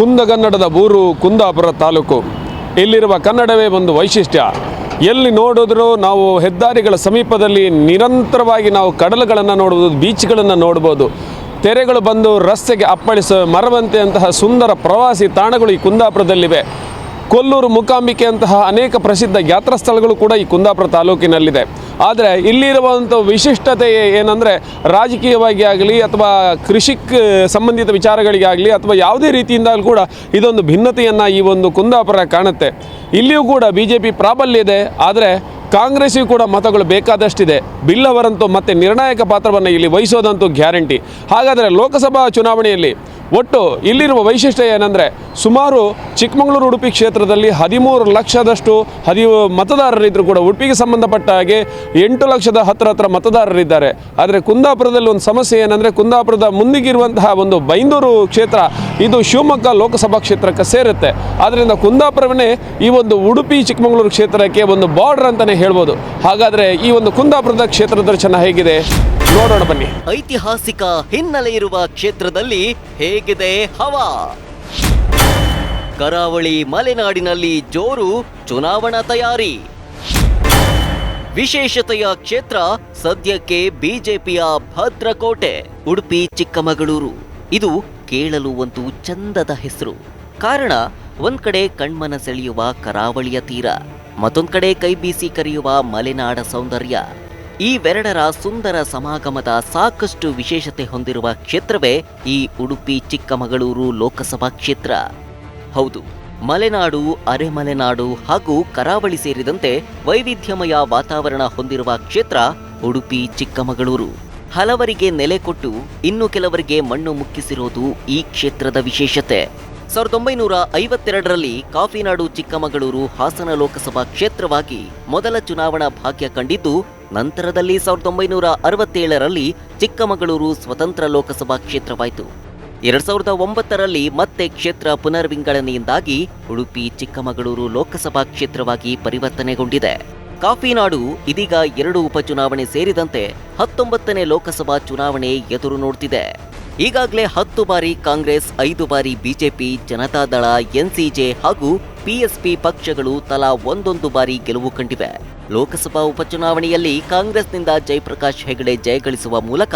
ಕುಂದಗನ್ನಡದ ಊರು ಕುಂದಾಪುರ ತಾಲೂಕು. ಇಲ್ಲಿರುವ ಕನ್ನಡವೇ ಒಂದು ವೈಶಿಷ್ಟ್ಯ. ಎಲ್ಲಿ ನೋಡಿದ್ರೂ ನಾವು ಹೆದ್ದಾರಿಗಳ ಸಮೀಪದಲ್ಲಿ ನಿರಂತರವಾಗಿ ನಾವು ಕಡಲುಗಳನ್ನು ನೋಡ್ಬೋದು ಬೀಚ್ಗಳನ್ನು ನೋಡ್ಬೋದು. ತೆರೆಗಳು ಬಂದು ರಸ್ತೆಗೆ ಅಪ್ಪಳಿಸುವ ಮರವಂತೆ ಅಂತಹ ಸುಂದರ ಪ್ರವಾಸಿ ತಾಣಗಳು ಈ ಕುಂದಾಪುರದಲ್ಲಿವೆ. ಕೊಲ್ಲೂರು ಮೂಕಾಂಬಿಕೆ ಅಂತಹ ಅನೇಕ ಪ್ರಸಿದ್ಧ ಯಾತ್ರಾ ಸ್ಥಳಗಳು ಕೂಡ ಈ ಕುಂದಾಪುರ ತಾಲೂಕಿನಲ್ಲಿದೆ. ಆದರೆ ಇಲ್ಲಿರುವಂಥ ವಿಶಿಷ್ಟತೆ ಏನಂದರೆ ರಾಜಕೀಯವಾಗಿ ಆಗಲಿ ಅಥವಾ ಕೃಷಿಕ್ ಸಂಬಂಧಿತ ವಿಚಾರಗಳಿಗಾಗಲಿ ಅಥವಾ ಯಾವುದೇ ರೀತಿಯಿಂದಲೂ ಕೂಡ ಇದೊಂದು ಭಿನ್ನತೆಯನ್ನು ಈ ಒಂದು ಕುಂದಾಪುರ ಕಾಣುತ್ತೆ. ಇಲ್ಲಿಯೂ ಕೂಡ ಬಿ ಜೆ ಪಿ ಪ್ರಾಬಲ್ಯ ಇದೆ. ಆದರೆ ಕಾಂಗ್ರೆಸ್ಸಿಗೂ ಕೂಡ ಮತಗಳು ಬೇಕಾದಷ್ಟಿದೆ. ಬಿಲ್ ಅವರಂತೂ ಮತ್ತೆ ನಿರ್ಣಾಯಕ ಪಾತ್ರವನ್ನು ಇಲ್ಲಿ ವಹಿಸೋದಂತೂ ಗ್ಯಾರಂಟಿ. ಹಾಗಾದರೆ ಲೋಕಸಭಾ ಚುನಾವಣೆಯಲ್ಲಿ ಒಟ್ಟು ಇಲ್ಲಿರುವ ವೈಶಿಷ್ಟ್ಯ ಏನಂದರೆ ಸುಮಾರು ಚಿಕ್ಕಮಗಳೂರು, ಉಡುಪಿ ಕ್ಷೇತ್ರದಲ್ಲಿ ಹದಿಮೂರು ಲಕ್ಷದಷ್ಟು ಹದಿ ಮತದಾರರಿದ್ದರೂ ಕೂಡ ಉಡುಪಿಗೆ ಸಂಬಂಧಪಟ್ಟ ಹಾಗೆ ಎಂಟು ಲಕ್ಷದ ಹತ್ತಿರ ಹತ್ರ ಮತದಾರರಿದ್ದಾರೆ. ಆದರೆ ಕುಂದಾಪುರದಲ್ಲಿ ಒಂದು ಸಮಸ್ಯೆ ಏನಂದರೆ ಕುಂದಾಪುರದ ಮುಂದಿಗಿರುವಂತಹ ಒಂದು ಬೈಂದೂರು ಕ್ಷೇತ್ರ, ಇದು ಶಿವಮೊಗ್ಗ ಲೋಕಸಭಾ ಕ್ಷೇತ್ರಕ್ಕೆ ಸೇರುತ್ತೆ. ಆದ್ದರಿಂದ ಕುಂದಾಪುರವನ್ನೇ ಈ ಒಂದು ಉಡುಪಿ, ಚಿಕ್ಕಮಗಳೂರು ಕ್ಷೇತ್ರಕ್ಕೆ ಒಂದು ಬಾರ್ಡರ್ ಅಂತಲೇ ಹೇಳ್ಬೋದು. ಹಾಗಾದರೆ ಈ ಒಂದು ಕುಂದಾಪುರದ ಕ್ಷೇತ್ರ ದರ್ಶನ ಹೇಗಿದೆ? ನೋಡೋಣ ಬನ್ನಿ. ಐತಿಹಾಸಿಕ ಹಿನ್ನೆಲೆ ಇರುವ ಕ್ಷೇತ್ರದಲ್ಲಿ ಹೇಗಿದೆ ಹವಾ? ಕರಾವಳಿ ಮಲೆನಾಡಿನಲ್ಲಿ ಜೋರು ಚುನಾವಣಾ ತಯಾರಿ. ವಿಶೇಷತೆಯ ಕ್ಷೇತ್ರ ಸದ್ಯಕ್ಕೆ ಬಿಜೆಪಿಯ ಭದ್ರಕೋಟೆ, ಉಡುಪಿ, ಚಿಕ್ಕಮಗಳೂರು. ಇದು ಕೇಳಲು ಒಂದು ಚಂದದ ಹೆಸರು. ಕಾರಣ, ಒಂದ್ ಕಡೆ ಕಣ್ಮನ ಸೆಳೆಯುವ ಕರಾವಳಿಯ ತೀರ. ಮತ್ತೊಂದ್ ಕಡೆ ಕೈ ಬೀಸಿ ಕರೆಯುವ ಮಲೆನಾಡ ಸೌಂದರ್ಯ. ಇವೆರಡರ ಸುಂದರ ಸಮಾಗಮದ ಸಾಕಷ್ಟು ವಿಶೇಷತೆ ಹೊಂದಿರುವ ಕ್ಷೇತ್ರವೇ ಈ ಉಡುಪಿ ಚಿಕ್ಕಮಗಳೂರು ಲೋಕಸಭಾ ಕ್ಷೇತ್ರ. ಹೌದು, ಮಲೆನಾಡು, ಅರೆಮಲೆನಾಡು ಹಾಗೂ ಕರಾವಳಿ ಸೇರಿದಂತೆ ವೈವಿಧ್ಯಮಯ ವಾತಾವರಣ ಹೊಂದಿರುವ ಕ್ಷೇತ್ರ ಉಡುಪಿ ಚಿಕ್ಕಮಗಳೂರು. ಹಲವರಿಗೆ ನೆಲೆ ಕೊಟ್ಟು ಇನ್ನು ಕೆಲವರಿಗೆ ಮಣ್ಣು ಮುಕ್ಕಿಸಿರೋದು ಈ ಕ್ಷೇತ್ರದ ವಿಶೇಷತೆ. ಸಾವಿರದ ಒಂಬೈನೂರ ಐವತ್ತೆರಡರಲ್ಲಿ ಕಾಫಿನಾಡು ಚಿಕ್ಕಮಗಳೂರು ಹಾಸನ ಲೋಕಸಭಾ ಕ್ಷೇತ್ರವಾಗಿ ಮೊದಲ ಚುನಾವಣಾ ಭಾಗ್ಯ ಕಂಡಿದ್ದು, ನಂತರದಲ್ಲಿ ಸಾವಿರದ ಒಂಬೈನೂರ ಅರವತ್ತೇಳರಲ್ಲಿ ಚಿಕ್ಕಮಗಳೂರು ಸ್ವತಂತ್ರ ಲೋಕಸಭಾ ಕ್ಷೇತ್ರವಾಯಿತು. ಎರಡ್ ಸಾವಿರದ ಒಂಬತ್ತರಲ್ಲಿ ಮತ್ತೆ ಕ್ಷೇತ್ರ ಪುನರ್ವಿಂಗಡಣೆಯಿಂದಾಗಿ ಉಡುಪಿ ಚಿಕ್ಕಮಗಳೂರು ಲೋಕಸಭಾ ಕ್ಷೇತ್ರವಾಗಿ ಪರಿವರ್ತನೆಗೊಂಡಿದೆ. ಕಾಫಿನಾಡು ಇದೀಗ ಎರಡು ಉಪಚುನಾವಣೆ ಸೇರಿದಂತೆ ಹತ್ತೊಂಬತ್ತನೇ ಲೋಕಸಭಾ ಚುನಾವಣೆ ಎದುರು ನೋಡ್ತಿದೆ. ಈಗಾಗಲೇ ಹತ್ತು ಬಾರಿ ಕಾಂಗ್ರೆಸ್, ಐದು ಬಾರಿ ಬಿಜೆಪಿ ಜನತಾದಳ ಎನ್ಸಿಜೆ ಹಾಗೂ ಪಿಎಸ್ಪಿ ಪಕ್ಷಗಳು ತಲಾ ಒಂದೊಂದು ಬಾರಿ ಗೆಲುವು ಕಂಡಿವೆ. ಲೋಕಸಭಾ ಉಪಚುನಾವಣೆಯಲ್ಲಿ ಕಾಂಗ್ರೆಸ್ನಿಂದ ಜಯಪ್ರಕಾಶ್ ಹೆಗಡೆ ಜಯಗಳಿಸುವ ಮೂಲಕ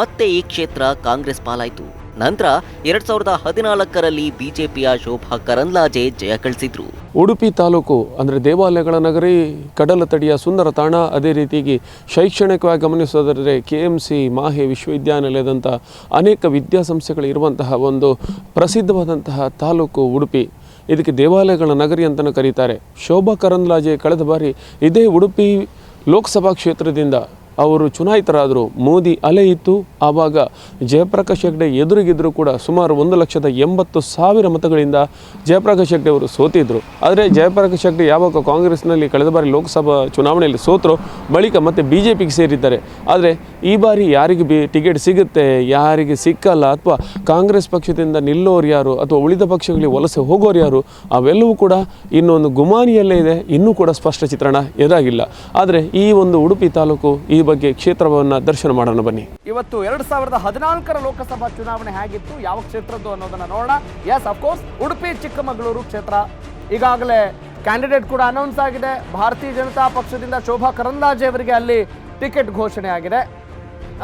ಮತ್ತೆ ಈ ಕ್ಷೇತ್ರ ಕಾಂಗ್ರೆಸ್ ಪಾಲಾಯಿತು. ನಂತರ ಎರಡ್ ಸಾವಿರದ ಹದಿನಾಲ್ಕರಲ್ಲಿ ಬಿಜೆಪಿಯ ಶೋಭಾ ಕರಂದ್ಲಾಜೆ ಜಯ ಗಳಿಸಿದ್ರು. ಉಡುಪಿ ತಾಲೂಕು, ಅಂದರೆ ದೇವಾಲಯಗಳ ನಗರಿ, ಕಡಲ ತಡಿಯ ಸುಂದರ ತಾಣ, ಅದೇ ರೀತಿಯಾಗಿ ಶೈಕ್ಷಣಿಕವಾಗಿ ಗಮನಿಸೋದಾದರೆ ಕೆ ಎಂ ಸಿ ಮಾಹೆ ವಿಶ್ವವಿದ್ಯಾನಿಲಯದಂಥ ಅನೇಕ ವಿದ್ಯಾಸಂಸ್ಥೆಗಳು ಇರುವಂತಹ ಒಂದು ಪ್ರಸಿದ್ಧವಾದಂತಹ ತಾಲೂಕು ಉಡುಪಿ. ಇದಕ್ಕೆ ದೇವಾಲಯಗಳ ನಗರಿ ಅಂತಲೂ ಕರೀತಾರೆ. ಶೋಭಾ ಕರಂದ್ಲಾಜೆ ಕಳೆದ ಬಾರಿ ಇದೇ ಉಡುಪಿ ಲೋಕಸಭಾ ಕ್ಷೇತ್ರದಿಂದ ಅವರು ಚುನಾಯಿತರಾದರು. ಮೋದಿ ಅಲೆ ಇತ್ತು. ಆವಾಗ ಜಯಪ್ರಕಾಶ್ ಹೆಗ್ಡೆ ಎದುರಿಗಿದ್ರು ಕೂಡ ಸುಮಾರು ಒಂದು ಲಕ್ಷದ ಎಂಬತ್ತು ಸಾವಿರ ಮತಗಳಿಂದ ಜಯಪ್ರಕಾಶ್ ಹೆಗ್ಡೆ ಅವರು ಸೋತಿದ್ರು. ಆದರೆ ಜಯಪ್ರಕಾಶ್ ಹೆಗ್ಡೆ ಯಾವಾಗ ಕಾಂಗ್ರೆಸ್ನಲ್ಲಿ ಕಳೆದ ಬಾರಿ ಲೋಕಸಭಾ ಚುನಾವಣೆಯಲ್ಲಿ ಸೋತರು, ಬಳಿಕ ಮತ್ತೆ ಬಿ ಜೆ ಪಿಗೆ ಸೇರಿದ್ದಾರೆ. ಆದರೆ ಈ ಬಾರಿ ಯಾರಿಗೆ ಬಿ ಟಿಕೆಟ್ ಸಿಗುತ್ತೆ, ಯಾರಿಗೆ ಸಿಕ್ಕಲ್ಲ ಅಥವಾ ಕಾಂಗ್ರೆಸ್ ಪಕ್ಷದಿಂದ ನಿಲ್ಲೋರು ಯಾರು ಅಥವಾ ಉಳಿದ ಪಕ್ಷಗಳಿಗೆ ವಲಸೆ ಹೋಗೋರು ಯಾರು, ಅವೆಲ್ಲವೂ ಕೂಡ ಇನ್ನೊಂದು ಗುಮಾನಿಯಲ್ಲೇ ಇದೆ. ಇನ್ನೂ ಕೂಡ ಸ್ಪಷ್ಟ ಚಿತ್ರಣ ಎದಾಗಿಲ್ಲ ಆದರೆ ಈ ಒಂದು ಉಡುಪಿ ತಾಲೂಕು, ಈ ಬಗ್ಗೆ ಕ್ಷೇತ್ರವನ್ನು ದರ್ಶನ ಮಾಡೋಣ ಬನ್ನಿ. ಇವತ್ತು ಎರಡು ಸಾವಿರದ ಹದಿನಾಲ್ಕರ ಲೋಕಸಭಾ ಚುನಾವಣೆ ಹೇಗಿತ್ತು, ಯಾವ ಕ್ಷೇತ್ರದ್ದು ಅನ್ನೋದನ್ನ ನೋಡೋಣ. ಎಸ್ ಅಫ್ಕೋರ್ಸ್ ಉಡುಪಿ, ಚಿಕ್ಕಮಗಳೂರು ಕ್ಷೇತ್ರ. ಈಗಾಗಲೇ ಕ್ಯಾಂಡಿಡೇಟ್ ಕೂಡ ಅನೌನ್ಸ್ ಆಗಿದೆ. ಭಾರತೀಯ ಜನತಾ ಪಕ್ಷದಿಂದ ಶೋಭಾ ಕರಂದಾಜೆ ಅವರಿಗೆ ಅಲ್ಲಿ ಟಿಕೆಟ್ ಘೋಷಣೆ ಆಗಿದೆ.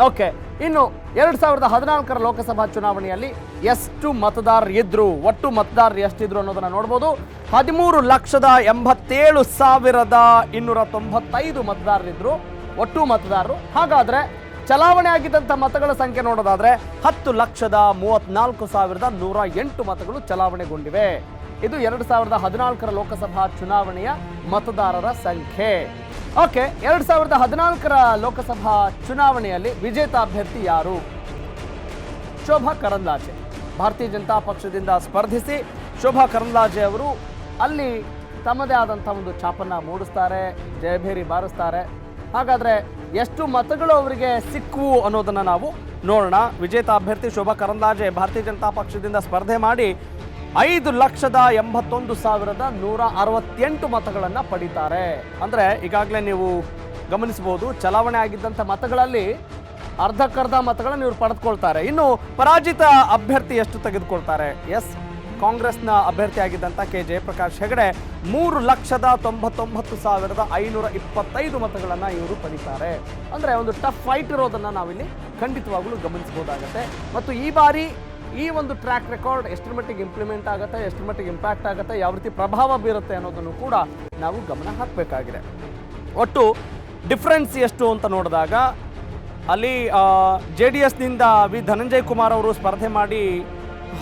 ಓಕೆ ಇನ್ನು ಎರಡು ಸಾವಿರದ ಹದಿನಾಲ್ಕರ ಲೋಕಸಭಾ ಚುನಾವಣೆಯಲ್ಲಿ ಎಷ್ಟು ಮತದಾರರು ಇದ್ರು, ಒಟ್ಟು ಮತದಾರರು ಎಷ್ಟಿದ್ರು ಅನ್ನೋದನ್ನ ನೋಡ್ಬೋದು. ಹದಿಮೂರು ಲಕ್ಷದ ಎಂಬತ್ತೇಳು ಸಾವಿರದ ಇನ್ನೂರ ತೊಂಬತ್ತೈದು ಮತದಾರರಿದ್ರು. ಒಟ್ಟು ಮತದಾರರು. ಹಾಗಾದ್ರೆ ಚಲಾವಣೆ ಆಗಿದ್ದಂಥ ಮತಗಳ ಸಂಖ್ಯೆ ನೋಡೋದಾದ್ರೆ ಹತ್ತು ಲಕ್ಷದ ಮೂವತ್ನಾಲ್ಕು ಸಾವಿರದ ನೂರ ಎಂಟು ಮತಗಳು ಚಲಾವಣೆಗೊಂಡಿವೆ. ಇದು ಎರಡು ಸಾವಿರದ ಹದಿನಾಲ್ಕರ ಲೋಕಸಭಾ ಚುನಾವಣೆಯ ಮತದಾರರ ಸಂಖ್ಯೆ. ಓಕೆ, ಎರಡು ಸಾವಿರದ ಹದಿನಾಲ್ಕರ ಲೋಕಸಭಾ ಚುನಾವಣೆಯಲ್ಲಿ ವಿಜೇತ ಅಭ್ಯರ್ಥಿ ಯಾರು? ಶೋಭಾ ಕರಂದ್ಲಾಜೆ. ಭಾರತೀಯ ಜನತಾ ಪಕ್ಷದಿಂದ ಸ್ಪರ್ಧಿಸಿ ಶೋಭಾ ಕರಂದ್ಲಾಜೆ ಅವರು ಅಲ್ಲಿ ತಮ್ಮದೇ ಆದಂಥ ಒಂದು ಛಾಪನ್ನ ಮೂಡಿಸ್ತಾರೆ, ಜಯಭೇರಿ ಬಾರಿಸ್ತಾರೆ. ಹಾಗಾದ್ರೆ ಎಷ್ಟು ಮತಗಳು ಅವರಿಗೆ ಸಿಕ್ಕವು ಅನ್ನೋದನ್ನ ನಾವು ನೋಡೋಣ. ವಿಜೇತ ಅಭ್ಯರ್ಥಿ ಶೋಭಾ ಕರಂದಾಜೆ ಭಾರತೀಯ ಜನತಾ ಪಕ್ಷದಿಂದ ಸ್ಪರ್ಧೆ ಮಾಡಿ ಐದು ಲಕ್ಷದ ಎಂಬತ್ತೊಂದು ಸಾವಿರದ ನೂರ ಅರವತ್ತೆಂಟು ಮತಗಳನ್ನು ಪಡಿತಾರೆ. ಅಂದರೆ ಈಗಾಗಲೇ ನೀವು ಗಮನಿಸಬಹುದು, ಚಲಾವಣೆ ಆಗಿದ್ದಂಥ ಮತಗಳಲ್ಲಿ ಅರ್ಧಕ್ಕರ್ಧ ಮತಗಳನ್ನು ಇವರು ಪಡೆದುಕೊಳ್ತಾರೆ. ಇನ್ನು ಪರಾಜಿತ ಅಭ್ಯರ್ಥಿ ಎಷ್ಟು ತೆಗೆದುಕೊಳ್ತಾರೆ? ಎಸ್. ಕಾಂಗ್ರೆಸ್ನ ಅಭ್ಯರ್ಥಿಯಾಗಿದ್ದಂಥ ಕೆ. ಜಯಪ್ರಕಾಶ್ ಹೆಗಡೆ ಮೂರು ಲಕ್ಷದ ತೊಂಬತ್ತೊಂಬತ್ತು ಸಾವಿರದ ಐನೂರ ಇಪ್ಪತ್ತೈದು ಮತಗಳನ್ನು ಇವರು ಪಡಿತಾರೆ. ಅಂದರೆ ಒಂದು ಟಫ್ ಫೈಟ್ ಇರೋದನ್ನು ನಾವಿಲ್ಲಿ ಖಂಡಿತವಾಗಲೂ ಗಮನಿಸಬಹುದಾಗತ್ತೆ. ಮತ್ತು ಈ ಬಾರಿ ಈ ಒಂದು ಟ್ರ್ಯಾಕ್ ರೆಕಾರ್ಡ್ ಎಷ್ಟರ ಮಟ್ಟಿಗೆ ಇಂಪ್ಲಿಮೆಂಟ್ ಆಗುತ್ತೆ, ಎಷ್ಟರ ಮಟ್ಟಿಗೆ ಇಂಪ್ಯಾಕ್ಟ್ ಆಗುತ್ತೆ, ಯಾವ ರೀತಿ ಪ್ರಭಾವ ಬೀರುತ್ತೆ ಅನ್ನೋದನ್ನು ಕೂಡ ನಾವು ಗಮನ ಹಾಕಬೇಕಾಗಿದೆ. ಒಟ್ಟು ಡಿಫ್ರೆನ್ಸ್ ಎಷ್ಟು ಅಂತ ನೋಡಿದಾಗ ಅಲ್ಲಿ ಜೆ ಡಿ ಎಸ್ನಿಂದ ವಿ. ಧನಂಜಯ್ ಕುಮಾರ್ ಅವರು ಸ್ಪರ್ಧೆ ಮಾಡಿ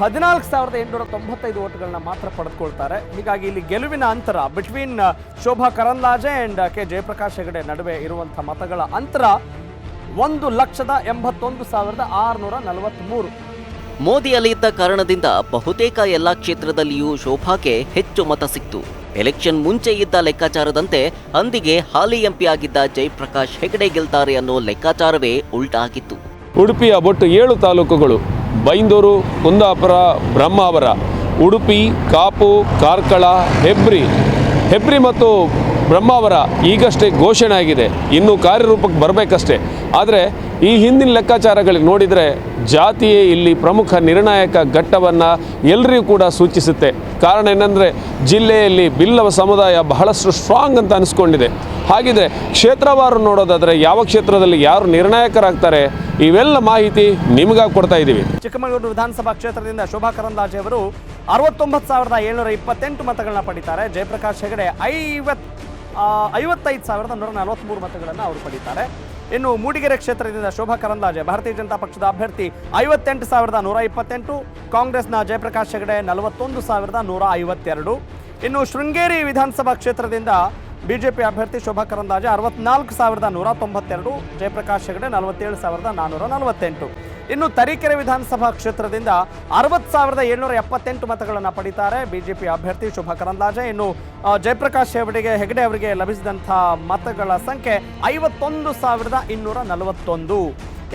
ಹದಿನಾಲ್ಕು ಸಾವಿರದ ಎಂಟುನೂರ ತೊಂಬತ್ತೈದು ಓಟ್ಗಳನ್ನ ಮಾತ್ರ ಪಡೆದುಕೊಳ್ತಾರೆ. ಹೀಗಾಗಿ ಇಲ್ಲಿ ಗೆಲುವಿನ ಅಂತರ between Shobha Karandlaje and K Jayaprakash Hegde ನಡುವೆ ಇರುವಂಥ ಮತಗಳ ಅಂತರ ಒಂದು ಲಕ್ಷದ ಎಂಬತ್ತೊಂದು ಸಾವಿರದ ಆರುನೂರ ನಲವತ್ತ್ಮೂರು ಮೋದಿ ಅಲಿಯಿದ್ದ ಕಾರಣದಿಂದ ಬಹುತೇಕ ಎಲ್ಲಾ ಕ್ಷೇತ್ರದಲ್ಲಿಯೂ ಶೋಭಾಗೆ ಹೆಚ್ಚು ಮತ ಸಿಕ್ತು. ಎಲೆಕ್ಷನ್ ಮುಂಚೆ ಇದ್ದ ಲೆಕ್ಕಾಚಾರದಂತೆ ಅಂದಿಗೆ ಹಾಲಿ ಎಂಪಿ ಆಗಿದ್ದ ಜಯಪ್ರಕಾಶ್ ಹೆಗಡೆ ಗೆಲ್ತಾರೆ ಅನ್ನೋ ಲೆಕ್ಕಾಚಾರವೇ ಉಲ್ಟಾಗಿತ್ತು. ಉಡುಪಿಯ ಒಟ್ಟು ಏಳು ತಾಲೂಕುಗಳು ಬೈಂದೂರು, ಕುಂದಾಪುರ ಬ್ರಹ್ಮಾವರ ಉಡುಪಿ, ಕಾಪು, ಕಾರ್ಕಳ, ಹೆಬ್ರಿ. ಹೆಬ್ರಿ ಮತ್ತು ಬ್ರಹ್ಮಾವರ ಈಗಷ್ಟೇ ಘೋಷಣೆ ಆಗಿದೆ ಇನ್ನು ಕಾರ್ಯರೂಪಕ್ಕೆ ಬರಬೇಕಷ್ಟೇ. ಆದರೆ ಈ ಹಿಂದಿನ ಲೆಕ್ಕಾಚಾರಗಳಿಗೆ ನೋಡಿದರೆ ಜಾತಿಯೇ ಇಲ್ಲಿ ಪ್ರಮುಖ ನಿರ್ಣಾಯಕ ಘಟ್ಟವನ್ನು ಎಲ್ಲರಿಗೂ ಕೂಡ ಸೂಚಿಸುತ್ತೆ. ಕಾರಣ ಏನಂದರೆ ಜಿಲ್ಲೆಯಲ್ಲಿ ಬಿಲ್ಲವ ಸಮುದಾಯ ಬಹಳಷ್ಟು ಸ್ಟ್ರಾಂಗ್ ಅಂತ ಅನಿಸ್ಕೊಂಡಿದೆ. ಹಾಗಿದ್ರೆ ಕ್ಷೇತ್ರವಾರು ನೋಡೋದಾದರೆ ಯಾವ ಕ್ಷೇತ್ರದಲ್ಲಿ ಯಾರು ನಿರ್ಣಾಯಕರಾಗ್ತಾರೆ, ಇವೆಲ್ಲ ಮಾಹಿತಿ ನಿಮಗಾಗಿ ಕೊಡ್ತಾ ಇದ್ದೀವಿ ಚಿಕ್ಕಮಗಳೂರು ವಿಧಾನಸಭಾ ಕ್ಷೇತ್ರದಿಂದ ಶೋಭಾ ಕರಂದಾಜೆ ಅವರು ಅರವತ್ತೊಂಬತ್ತು ಸಾವಿರದ ಏಳ್ನೂರ ಇಪ್ಪತ್ತೆಂಟು ಮತಗಳನ್ನ ಪಡಿತಾರೆ. ಜಯಪ್ರಕಾಶ್ ಹೆಗಡೆ ಐವತ್ ಐವತ್ತೈದು ಸಾವಿರದ ನೂರ ನಲವತ್ತ್ಮೂರು ಮತಗಳನ್ನು ಅವರು ಪಡಿತಾರೆ. ಇನ್ನು ಮೂಡಿಗೆರೆ ಕ್ಷೇತ್ರದಿಂದ ಶೋಭಾ ಕರಂದ್ಲಾಜೆ, ಭಾರತೀಯ ಜನತಾ ಪಕ್ಷದ ಅಭ್ಯರ್ಥಿ ಐವತ್ತೆಂಟು ಸಾವಿರದ ನೂರ ಇಪ್ಪತ್ತೆಂಟು, ಕಾಂಗ್ರೆಸ್ನ ಜಯಪ್ರಕಾಶ್ ಹೆಗಡೆ ನಲವತ್ತೊಂದು ಸಾವಿರದ ನೂರ ಐವತ್ತೆರಡು. ಇನ್ನು ಶೃಂಗೇರಿ ವಿಧಾನಸಭಾ ಕ್ಷೇತ್ರದಿಂದ ಬಿಜೆಪಿ ಅಭ್ಯರ್ಥಿ ಶೋಭಾ ಕರಂದ್ಲಾಜೆ ಅರವತ್ನಾಲ್ಕು ಸಾವಿರದ ನೂರ ತೊಂಬತ್ತೆರಡು, ಜಯಪ್ರಕಾಶ್ ಹೆಗಡೆ ನಲವತ್ತೇಳು ಸಾವಿರದ ನಾನ್ನೂರ ನಲವತ್ತೆಂಟು. ಇನ್ನು ತರೀಕೆರೆ ವಿಧಾನಸಭಾ ಕ್ಷೇತ್ರದಿಂದ ಅರವತ್ತು ಸಾವಿರದ ಏಳ್ನೂರ ಎಪ್ಪತ್ತೆಂಟು ಮತಗಳನ್ನು ಪಡಿತಾರೆ. ಬಿಜೆಪಿ ಅಭ್ಯರ್ಥಿ ಶುಭ ಕರಂದ್ಲಾಜೆ. ಇನ್ನು ಜಯಪ್ರಕಾಶ್ ಹೆಗಡೆ ಹೆಗಡೆ ಅವರಿಗೆ ಲಭಿಸಿದಂಥ ಮತಗಳ ಸಂಖ್ಯೆ ಐವತ್ತೊಂದು ಸಾವಿರದ ಇನ್ನೂರ ನಲವತ್ತೊಂದು.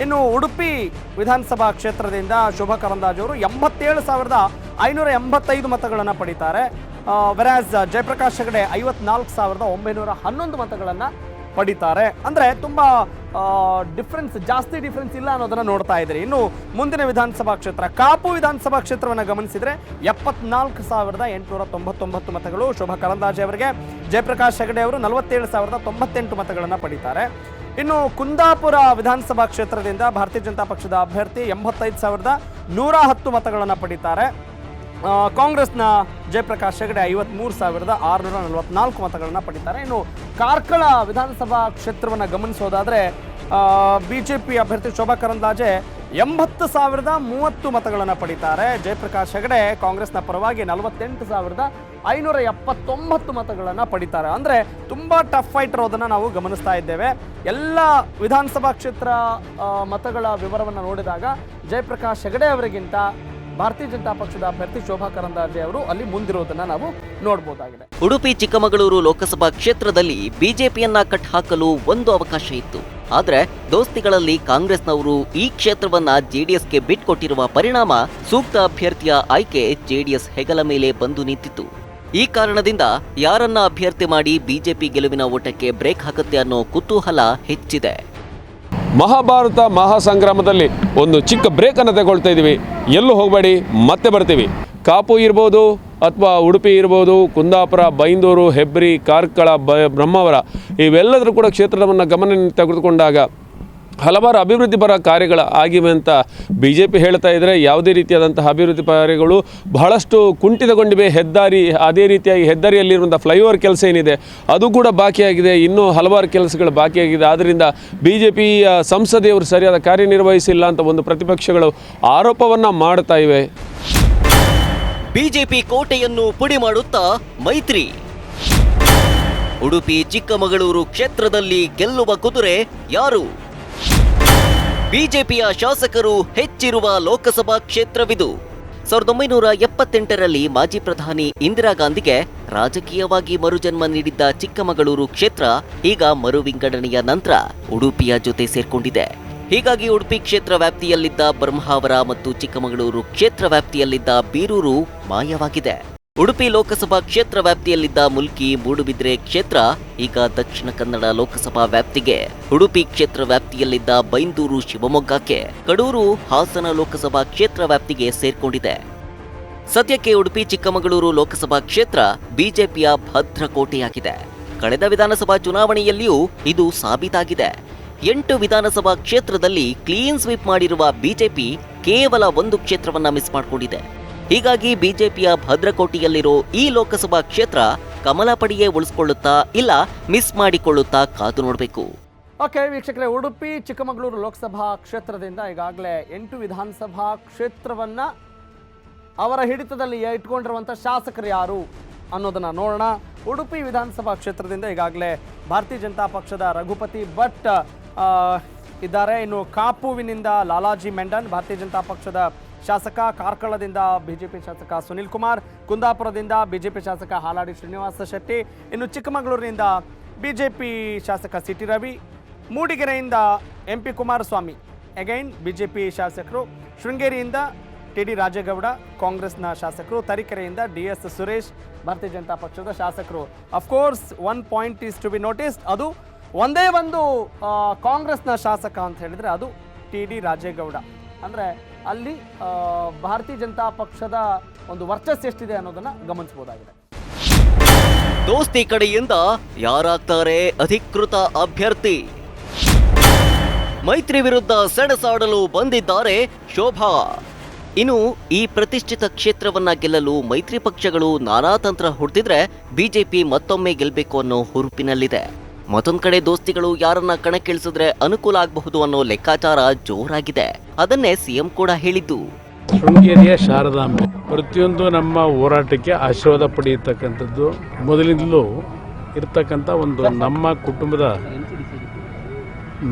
ಇನ್ನು, ಉಡುಪಿ ವಿಧಾನಸಭಾ ಕ್ಷೇತ್ರದಿಂದ ಶುಭ ಕರಂದ್ಲಾಜೆ ಅವರು ಎಂಬತ್ತೇಳು ಸಾವಿರದ ಐನೂರ ಎಂಬತ್ತೈದು ಮತಗಳನ್ನು ಪಡಿತಾರೆ. ವೆರಾಸ್ ಜಯಪ್ರಕಾಶ್ ಹೆಗಡೆ ಐವತ್ನಾಲ್ಕು ಸಾವಿರದ ಒಂಬೈನೂರ ಹನ್ನೊಂದು ಮತಗಳನ್ನು ಪಡಿತಾರೆ. ಅಂದರೆ, ತುಂಬ ಡಿಫ್ರೆನ್ಸ್ ಜಾಸ್ತಿ ಡಿಫ್ರೆನ್ಸ್ ಇಲ್ಲ ಅನ್ನೋದನ್ನು ನೋಡ್ತಾ ಇದ್ದೀರಿ. ಇನ್ನು ಮುಂದಿನ ವಿಧಾನಸಭಾ ಕ್ಷೇತ್ರ, ಕಾಪು ವಿಧಾನಸಭಾ ಕ್ಷೇತ್ರವನ್ನು ಗಮನಿಸಿದರೆ ಎಪ್ಪತ್ನಾಲ್ಕು ಸಾವಿರದ ಎಂಟುನೂರ ತೊಂಬತ್ತೊಂಬತ್ತು ಮತಗಳು. ಶೋಭಾ ಕರಂದಾಜೆ ಅವರಿಗೆ, ಜಯಪ್ರಕಾಶ್ ಹೆಗಡೆ ಅವರು ನಲವತ್ತೇಳು ಸಾವಿರದ ತೊಂಬತ್ತೆಂಟು ಮತಗಳನ್ನು ಪಡೀತಾರೆ. ಇನ್ನು ಕುಂದಾಪುರ ವಿಧಾನಸಭಾ ಕ್ಷೇತ್ರದಿಂದ ಭಾರತೀಯ ಜನತಾ ಪಕ್ಷದ ಅಭ್ಯರ್ಥಿ ಎಂಬತ್ತೈದು ಸಾವಿರದ ನೂರ ಹತ್ತು ಮತಗಳನ್ನು ಪಡಿತಾರೆ. ಕಾಂಗ್ರೆಸ್ನ ಜಯಪ್ರಕಾಶ್ ಹೆಗಡೆ ಐವತ್ಮೂರು ಸಾವಿರದ ಆರುನೂರ ನಲವತ್ನಾಲ್ಕು ಮತಗಳನ್ನು ಪಡಿತಾರೆ. ಇನ್ನು ಕಾರ್ಕಳ ವಿಧಾನಸಭಾ ಕ್ಷೇತ್ರವನ್ನು ಗಮನಿಸೋದಾದರೆ ಬಿ ಜೆ ಪಿ ಅಭ್ಯರ್ಥಿ ಶೋಭಾ ಕರಂದಾಜೆ ಎಂಬತ್ತು ಸಾವಿರದ ಮೂವತ್ತು ಮತಗಳನ್ನು ಪಡಿತಾರೆ. ಜಯಪ್ರಕಾಶ್ ಹೆಗಡೆ ಕಾಂಗ್ರೆಸ್ನ ಪರವಾಗಿ ನಲವತ್ತೆಂಟು ಸಾವಿರದ ಐನೂರ ಎಪ್ಪತ್ತೊಂಬತ್ತು ಮತಗಳನ್ನು ಪಡಿತಾರೆ. ಅಂದರೆ ತುಂಬ ಟಫ್ ಫೈಟ್ ಇರೋದನ್ನು ನಾವು ಗಮನಿಸ್ತಾ ಇದ್ದೇವೆ. ಎಲ್ಲ ವಿಧಾನಸಭಾ ಕ್ಷೇತ್ರ ಮತಗಳ ವಿವರವನ್ನು ನೋಡಿದಾಗ ಜಯಪ್ರಕಾಶ್ ಹೆಗಡೆ ಅವರಿಗಿಂತ ಭಾರತೀಯ ಜನತಾ ಪಕ್ಷದ ಅಭ್ಯರ್ಥಿ ಶೋಭಾ ಕರಂದಾಜೆ ಅವರು ಅಲ್ಲಿ ಮುಂದಿರೋದನ್ನ ನಾವು ನೋಡಬಹುದಾಗಿದೆ ಉಡುಪಿ, ಚಿಕ್ಕಮಗಳೂರು ಲೋಕಸಭಾ ಕ್ಷೇತ್ರದಲ್ಲಿ ಬಿಜೆಪಿಯನ್ನ ಕಟ್ ಹಾಕಲು ಒಂದು ಅವಕಾಶ ಇತ್ತು. ಆದರೆ ದೋಸ್ತಿಗಳಲ್ಲಿ ಕಾಂಗ್ರೆಸ್ನವರು ಈ ಕ್ಷೇತ್ರವನ್ನ ಜೆಡಿಎಸ್ಗೆ ಬಿಟ್ಕೊಟ್ಟಿರುವ ಪರಿಣಾಮ ಸೂಕ್ತ ಅಭ್ಯರ್ಥಿಯ ಆಯ್ಕೆ ಜೆಡಿಎಸ್ ಹೆಗಲ ಮೇಲೆ ಬಂದು ನಿಂತಿತ್ತು. ಈ ಕಾರಣದಿಂದ ಯಾರನ್ನ ಅಭ್ಯರ್ಥಿ ಮಾಡಿ ಬಿಜೆಪಿ ಗೆಲುವಿನ ಓಟಕ್ಕೆ ಬ್ರೇಕ್ ಹಾಕುತ್ತೆ ಅನ್ನೋ ಕುತೂಹಲ ಹೆಚ್ಚಿದೆ. ಮಹಾಭಾರತ ಮಹಾಸಂಗ್ರಾಮದಲ್ಲಿ ಒಂದು ಚಿಕ್ಕ ಬ್ರೇಕನ್ನು ತಗೊಳ್ತಾ ಇದ್ದೀವಿ ಎಲ್ಲೂ ಹೋಗಬೇಡಿ, ಮತ್ತೆ ಬರ್ತೀವಿ. ಕಾಪು ಇರ್ಬೋದು ಅಥವಾ ಉಡುಪಿ ಇರ್ಬೋದು, ಕುಂದಾಪುರ, ಬೈಂದೂರು, ಹೆಬ್ರಿ, ಕಾರ್ಕಳ, ಬ ಬ್ರಹ್ಮಾವರ, ಇವೆಲ್ಲದರೂ ಕೂಡ ಕ್ಷೇತ್ರವನ್ನು ಗಮನ ತೆಗೆದುಕೊಂಡಾಗ ಹಲವಾರು ಅಭಿವೃದ್ಧಿ ಪರ ಕಾರ್ಯಗಳ ಆಗಿವೆ ಅಂತ ಬಿ ಜೆ ಪಿ ಹೇಳ್ತಾ ಇದ್ದರೆ ಯಾವುದೇ ರೀತಿಯಾದಂತಹ ಅಭಿವೃದ್ಧಿ ಕಾರ್ಯಗಳು ಬಹಳಷ್ಟು ಕುಂಠಿತಗೊಂಡಿವೆ. ಹೆದ್ದಾರಿ, ಅದೇ ರೀತಿಯಾಗಿ ಹೆದ್ದಾರಿಯಲ್ಲಿರುವಂಥ ಫ್ಲೈಓವರ್ ಕೆಲಸ ಏನಿದೆ, ಅದು ಕೂಡ ಬಾಕಿಯಾಗಿದೆ. ಇನ್ನೂ ಹಲವಾರು ಕೆಲಸಗಳು ಬಾಕಿಯಾಗಿದೆ. ಆದ್ದರಿಂದ ಬಿ ಜೆ ಪಿಯ ಸಂಸದೆಯವರು ಸರಿಯಾದ ಕಾರ್ಯನಿರ್ವಹಿಸಿಲ್ಲ ಅಂತ ಒಂದು ಪ್ರತಿಪಕ್ಷಗಳು ಆರೋಪವನ್ನು ಮಾಡ್ತಾ ಇವೆ. ಬಿಜೆಪಿ ಕೋಟೆಯನ್ನು ಪುಡಿ ಮಾಡುತ್ತಾ ಮೈತ್ರಿ? ಉಡುಪಿ ಚಿಕ್ಕಮಗಳೂರು ಕ್ಷೇತ್ರದಲ್ಲಿ ಗೆಲ್ಲುವ ಕುದುರೆ ಯಾರು? ಬಿಜೆಪಿಯ ಶಾಸಕರು ಹೆಚ್ಚಿರುವ ಲೋಕಸಭಾ ಕ್ಷೇತ್ರವಿದು. ಸಾವಿರದ ಒಂಬೈನೂರ ಎಪ್ಪತ್ತೆಂಟರಲ್ಲಿ ಮಾಜಿ ಪ್ರಧಾನಿ ಇಂದಿರಾ ಗಾಂಧಿಗೆ ರಾಜಕೀಯವಾಗಿ ಮರುಜನ್ಮ ನೀಡಿದ್ದ ಚಿಕ್ಕಮಗಳೂರು ಕ್ಷೇತ್ರ ಈಗ ಮರು ವಿಂಗಡಣೆಯ ನಂತರ ಉಡುಪಿಯ ಜೊತೆ ಸೇರ್ಕೊಂಡಿದೆ. ಹೀಗಾಗಿ ಉಡುಪಿ ಕ್ಷೇತ್ರ ವ್ಯಾಪ್ತಿಯಲ್ಲಿದ್ದ ಬ್ರಹ್ಮಾವರ ಮತ್ತು ಚಿಕ್ಕಮಗಳೂರು ಕ್ಷೇತ್ರ ವ್ಯಾಪ್ತಿಯಲ್ಲಿದ್ದ ಬೀರೂರು ಮಾಯವಾಗಿದೆ. ಉಡುಪಿ ಲೋಕಸಭಾ ಕ್ಷೇತ್ರ ವ್ಯಾಪ್ತಿಯಲ್ಲಿದ್ದ ಮುಲ್ಕಿ ಮೂಡುಬಿದ್ರೆ ಕ್ಷೇತ್ರ, ಈಗ ದಕ್ಷಿಣ ಕನ್ನಡ ಲೋಕಸಭಾ ವ್ಯಾಪ್ತಿಗೆ. ಉಡುಪಿ ಕ್ಷೇತ್ರ ವ್ಯಾಪ್ತಿಯಲ್ಲಿದ್ದ ಬೈಂದೂರು ಶಿವಮೊಗ್ಗಕ್ಕೆ ಕಡೂರು, ಹಾಸನ ಲೋಕಸಭಾ ಕ್ಷೇತ್ರ ವ್ಯಾಪ್ತಿಗೆ ಸೇರ್ಕೊಂಡಿದೆ. ಸದ್ಯಕ್ಕೆ ಉಡುಪಿ, ಚಿಕ್ಕಮಗಳೂರು ಲೋಕಸಭಾ ಕ್ಷೇತ್ರ ಬಿಜೆಪಿಯ ಭದ್ರಕೋಟೆಯಾಗಿದೆ. ಕಳೆದ ವಿಧಾನಸಭಾ ಚುನಾವಣೆಯಲ್ಲಿಯೂ ಇದು ಸಾಬೀತಾಗಿದೆ. ಎಂಟು ವಿಧಾನಸಭಾ ಕ್ಷೇತ್ರದಲ್ಲಿ ಕ್ಲೀನ್ ಸ್ವೀಪ್ ಮಾಡಿರುವ ಬಿಜೆಪಿ ಕೇವಲ ಒಂದು ಕ್ಷೇತ್ರವನ್ನ ಮಿಸ್ ಮಾಡಿಕೊಂಡಿದೆ. ಹೀಗಾಗಿ ಬಿಜೆಪಿಯ ಭದ್ರಕೋಟೆಯಲ್ಲಿರೋ ಈ ಲೋಕಸಭಾ ಕ್ಷೇತ್ರ ಕಮಲ ಪಡೆಯೇ ಉಳಿಸ್ಕೊಳ್ಳುತ್ತಾ ಇಲ್ಲ ಮಿಸ್ ಮಾಡಿಕೊಳ್ಳುತ್ತಾ ಕಾದು ನೋಡಬೇಕು. ಓಕೆ, ವೀಕ್ಷಕರೇ, ಉಡುಪಿ, ಚಿಕ್ಕಮಗಳೂರು ಲೋಕಸಭಾ ಕ್ಷೇತ್ರದಿಂದ ಈಗಾಗಲೇ ಎಂಟು ವಿಧಾನಸಭಾ ಕ್ಷೇತ್ರವನ್ನ ಅವರ ಹಿಡಿತದಲ್ಲಿ ಇಟ್ಕೊಂಡಿರುವಂಥ ಶಾಸಕರು ಯಾರು ಅನ್ನೋದನ್ನ ನೋಡೋಣ. ಉಡುಪಿ ವಿಧಾನಸಭಾ ಕ್ಷೇತ್ರದಿಂದ ಈಗಾಗಲೇ ಭಾರತೀಯ ಜನತಾ ಪಕ್ಷದ ರಘುಪತಿ ಭಟ್ ಇದ್ದಾರೆ. ಇನ್ನು ಕಾಪುವಿನಿಂದ ಲಾಲಾಜಿ ಮೆಂಡನ್, ಭಾರತೀಯ ಜನತಾ ಪಕ್ಷದ ಶಾಸಕ ಕಾರ್ಕಳದಿಂದ ಬಿಜೆಪಿ ಶಾಸಕ ಸುನಿಲ್ ಕುಮಾರ್, ಕುಂದಾಪುರದಿಂದ ಬಿಜೆಪಿ ಶಾಸಕ ಹಾಲಾಡಿ ಶ್ರೀನಿವಾಸ ಶೆಟ್ಟಿ, ಇನ್ನು ಚಿಕ್ಕಮಗಳೂರಿನಿಂದ ಬಿಜೆಪಿ ಶಾಸಕ C T Ravi, ಮೂಡಿಗೆರೆಯಿಂದ M P Kumaraswamy. Again BJP ಶಾಸಕರು ಶೃಂಗೇರಿಯಿಂದ ಟಿ ಡಿ ರಾಜೇಗೌಡ, ಕಾಂಗ್ರೆಸ್ನ ಶಾಸಕರು ತರೀಕೆರೆಯಿಂದ ಡಿ ಎಸ್ ಸುರೇಶ್, ಭಾರತೀಯ ಜನತಾ ಪಕ್ಷದ ಶಾಸಕರು. Of course one point is to be notice ಅದು ಒಂದೇ ಒಂದು ಕಾಂಗ್ರೆಸ್ನ ಶಾಸಕ ಅಂತ ಹೇಳಿದರೆ ಅದು ಟಿ ಡಿ ರಾಜೇಗೌಡ. ಅಂದರೆ ಅಲ್ಲಿ ಭಾರತೀಯ ಜನತಾ ಪಕ್ಷದ ಒಂದು ವರ್ಚಸ್ ಎಷ್ಟಿದೆ ಅನ್ನೋದನ್ನು ಗಮನಿಸಬಹುದಾಗಿದೆ. ದೋಸ್ತಿ ಕಡೆಯಿಂದ ಯಾರಾಗ್ತಾರೆ ಅಧಿಕೃತ ಅಭ್ಯರ್ಥಿ? ಮೈತ್ರಿ ವಿರುದ್ಧ ಸೆಣಸಾಡಲು ಬಂದಿದ್ದಾರೆ ಶೋಭಾ. ಇನ್ನು ಈ ಪ್ರತಿಷ್ಠಿತ ಕ್ಷೇತ್ರವನ್ನ ಗೆಲ್ಲಲು ಮೈತ್ರಿ ಪಕ್ಷಗಳು ನಾನಾ ತಂತ್ರ ಹುಡ್ತಿದ್ರೆ ಬಿಜೆಪಿ ಮತ್ತೊಮ್ಮೆ ಗೆಲ್ಲಬೇಕು ಅನ್ನೋ ಹುರುಪಿನಲ್ಲಿದೆ. ಮತ್ತೊಂದ್ ಕಡೆ ದೋಸ್ತಿಗಳು ಯಾರನ್ನ ಕಣಕ್ಕಿಳಿಸಿದ್ರೆ ಅನುಕೂಲ ಆಗಬಹುದು ಅನ್ನೋ ಲೆಕ್ಕಾಚಾರ ಜೋರಾಗಿದೆ. ಅದನ್ನೇ ಸಿಎಂ ಕೂಡ ಹೇಳಿದ್ದು. ಶೃಂಗೇರಿಯ ಶಾರದಾಂಬೆ. ಪ್ರತಿಯೊಂದು ನಮ್ಮ ಹೋರಾಟಕ್ಕೆ ಆಶೀರ್ವಾದ ಪಡೆಯತಕ್ಕಂಥದ್ದು ಮೊದಲಿಂದಲೂ ಇರ್ತಕ್ಕಂಥ ಒಂದು ನಮ್ಮ ಕುಟುಂಬದ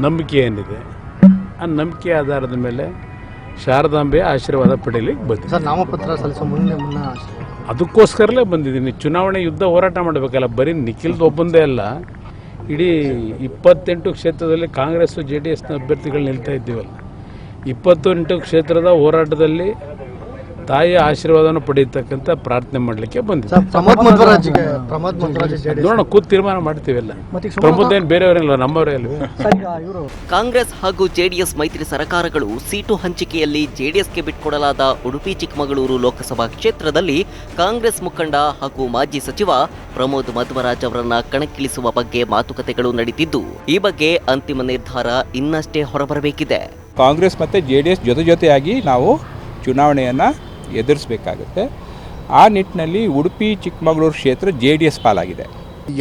ನಂಬಿಕೆ ಏನಿದೆ ಆ ನಂಬಿಕೆ ಆಧಾರದ ಮೇಲೆ ಶಾರದಾಂಬೆ ಆಶೀರ್ವಾದ ಪಡೆಯಲಿಕ್ಕೆ ಬಂದಿದೆ. ಸರ್ ನಾಮಪತ್ರ ಸಲ್ಲಿಸೋ ಮುನ್ನ ಮುನ್ನ ಅದಕ್ಕೋಸ್ಕರಲೇ ಬಂದಿದ್ದೀನಿ. ಚುನಾವಣೆ ಯುದ್ಧ ಹೋರಾಟ ಮಾಡಬೇಕಲ್ಲ ಬರೀ ನಿಖಿಲ್ದು ಒಬ್ಬಂದೇ ಅಲ್ಲ ಇಡೀ ಇಪ್ಪತ್ತೆಂಟು ಕ್ಷೇತ್ರದಲ್ಲಿ ಕಾಂಗ್ರೆಸ್ಸು ಜೆ ಡಿ ಎಸ್ನ ಅಭ್ಯರ್ಥಿಗಳು ನಿಲ್ತಾ ಇದ್ದೀವಲ್ಲ. ಇಪ್ಪತ್ತೆಂಟು ಕ್ಷೇತ್ರದ ಹೋರಾಟದಲ್ಲಿ ತಾಯಿಯ ಆಶೀರ್ವಾದವನ್ನು ಪಡೆಯತಕ್ಕಂಥ ಪ್ರಾರ್ಥನೆ ಮಾಡಲಿಕ್ಕೆ ಬಂದಿದೆ ನೋಡೋಣ ಕೂತ್ ತೀರ್ಮಾನ ಮಾಡ್ತೀವಲ್ಲ ಪ್ರಮೋದ್ ಏನು ಬೇರೆಯವರಲ್ಲ ನಮ್ಮವರೇ ಅಲ್ವೇ ಸರ್ ಈಗ ಇವರು ಕಾಂಗ್ರೆಸ್ ಹಾಗೂ ಜೆಡಿಎಸ್ ಮೈತ್ರಿ ಸರ್ಕಾರಗಳು ಸೀಟು ಹಂಚಿಕೆಯಲ್ಲಿ ಜೆಡಿಎಸ್ಗೆ ಬಿಟ್ಕೊಡಲಾದ ಉಡುಪಿ ಚಿಕ್ಕಮಗಳೂರು ಲೋಕಸಭಾ ಕ್ಷೇತ್ರದಲ್ಲಿ ಕಾಂಗ್ರೆಸ್ ಮುಖಂಡ ಹಾಗೂ ಮಾಜಿ ಸಚಿವ ಪ್ರಮೋದ್ ಮಧ್ವರಾಜ್ ಅವರನ್ನ ಕಣಕ್ಕಿಳಿಸುವ ಬಗ್ಗೆ ಮಾತುಕತೆಗಳು ನಡೀತಿದ್ದು. ಈ ಬಗ್ಗೆ ಅಂತಿಮ ನಿರ್ಧಾರ ಇನ್ನಷ್ಟೇ ಹೊರಬರಬೇಕಿದೆ. ಕಾಂಗ್ರೆಸ್ ಮತ್ತು ಜೆ ಡಿ ಎಸ್ ಜೊತೆ ಜೊತೆಯಾಗಿ ನಾವು ಚುನಾವಣೆಯನ್ನು ಎದುರಿಸಬೇಕಾಗುತ್ತೆ. ಆ ನಿಟ್ಟಿನಲ್ಲಿ ಉಡುಪಿ ಚಿಕ್ಕಮಗಳೂರು ಕ್ಷೇತ್ರ ಜೆ ಡಿ ಎಸ್ ಪಾಲಾಗಿದೆ.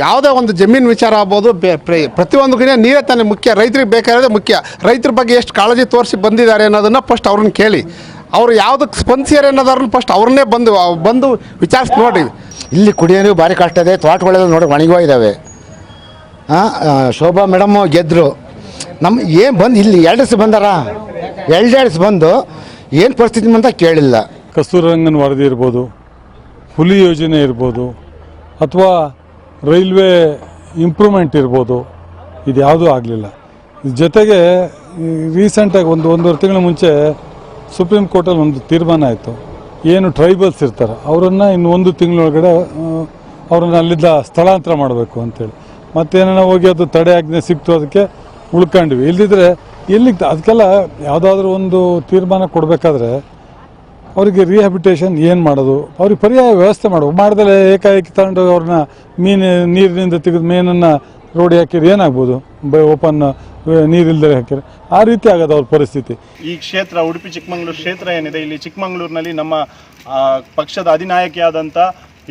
ಯಾವುದೇ ಒಂದು ಜಮೀನು ವಿಚಾರ ಆಗ್ಬೋದು ಪ್ರತಿಯೊಂದಕ್ಕೂ ನೀವೇ ಪ್ರತಿಯೊಂದು ನೀರೇ ತಾನೇ ಮುಖ್ಯ ರೈತರಿಗೆ ಬೇಕಾಗಿರೋದೇ ಮುಖ್ಯ. ರೈತರ ಬಗ್ಗೆ ಎಷ್ಟು ಕಾಳಜಿ ತೋರಿಸಿ ಬಂದಿದ್ದಾರೆ ಅನ್ನೋದನ್ನು ಫಸ್ಟ್ ಅವ್ರನ್ನ ಕೇಳಿ. ಅವರು ಯಾವುದಕ್ಕೆ ಸ್ಪಂದಿಸ್ಯಾರ ಅನ್ನೋದನ್ನ ಫಸ್ಟ್ ಅವ್ರನ್ನೇ ಬಂದು ಬಂದು ವಿಚಾರಿಸಿ ನೋಡಿ ಇಲ್ಲಿ ಕುಡಿಯೋ ನೀರು ಭಾರಿ ಕಷ್ಟ ಇದೆ ತೋಟಗಳೆಲ್ಲ ನೋಡಿ ಒಣಗಿ ಇದ್ದಾವೆ ಶೋಭಾ ಮೇಡಮ್ ಗೆದ್ದರು ನಮ್ಮ ಏನು ಬಂದು ಇಲ್ಲಿ ಎರಡು ದಿವಸ ಬಂದಾರ? ಎರಡು ಬಂದು ಏನು ಪರಿಸ್ಥಿತಿ ಅಂತ ಕೇಳಿಲ್ಲ. ಕಸ್ತೂರಂಗನ್ ವರದಿ ಇರ್ಬೋದು, ಹುಲಿ ಯೋಜನೆ ಇರ್ಬೋದು, ಅಥವಾ ರೈಲ್ವೆ ಇಂಪ್ರೂವ್ಮೆಂಟ್ ಇರ್ಬೋದು, ಇದು ಯಾವುದೂ ಆಗಲಿಲ್ಲ. ಜೊತೆಗೆ ರೀಸೆಂಟಾಗಿ ಒಂದು ಒಂದೂವರೆ ತಿಂಗಳ ಮುಂಚೆ ಸುಪ್ರೀಂ ಕೋರ್ಟಲ್ಲಿ ಒಂದು ತೀರ್ಮಾನ ಆಯಿತು. ಏನು ಟ್ರೈಬಲ್ಸ್ ಇರ್ತಾರೆ, ಅವರನ್ನು ಇನ್ನು ಒಂದು ತಿಂಗಳೊಳಗಡೆ ಅವರನ್ನು ಅಲ್ಲಿದ್ದ ಸ್ಥಳಾಂತರ ಮಾಡಬೇಕು ಅಂತೇಳಿ. ಮತ್ತೇನೋ ಹೋಗಿ ಅದು ತಡೆ ಆಜ್ಞೆ ಸಿಕ್ತು, ಅದಕ್ಕೆ ಉಳ್ಕೊಂಡ್ವಿ. ಇಲ್ಲದಿದ್ದರೆ ಎಲ್ಲಿಗೆ, ಅದಕ್ಕೆಲ್ಲ ಯಾವುದಾದ್ರೂ ಒಂದು ತೀರ್ಮಾನ ಕೊಡಬೇಕಾದ್ರೆ ಅವರಿಗೆ ರಿಹ್ಯಾಬಿಟೇಷನ್ ಏನು ಮಾಡೋದು? ಅವ್ರಿಗೆ ಪರ್ಯಾಯ ವ್ಯವಸ್ಥೆ ಮಾಡೋದು ಮಾಡ್ದಲೆ ಏಕಾಏಕಿ ತಗೊಂಡು ಅವ್ರನ್ನ ಮೀನು ನೀರಿನಿಂದ ತೆಗೆದು ಮೀನನ್ನು ರೋಡಿ ಹಾಕಿದ್ರೆ ಏನಾಗ್ಬೋದು? ಬೈ ಓಪನ್ ನೀರಿಲ್ದರೆ ಹಾಕಿದ್ರೆ. ಆ ರೀತಿ ಆಗೋದು ಅವ್ರ ಪರಿಸ್ಥಿತಿ. ಈ ಕ್ಷೇತ್ರ ಉಡುಪಿ ಚಿಕ್ಕಮಗಳೂರು ಕ್ಷೇತ್ರ ಏನಿದೆ? ಇಲ್ಲಿ ಚಿಕ್ಕಮಗಳೂರಿನಲ್ಲಿ ನಮ್ಮ ಪಕ್ಷದ ಅಧಿನಾಯಕಿಯಾದಂಥ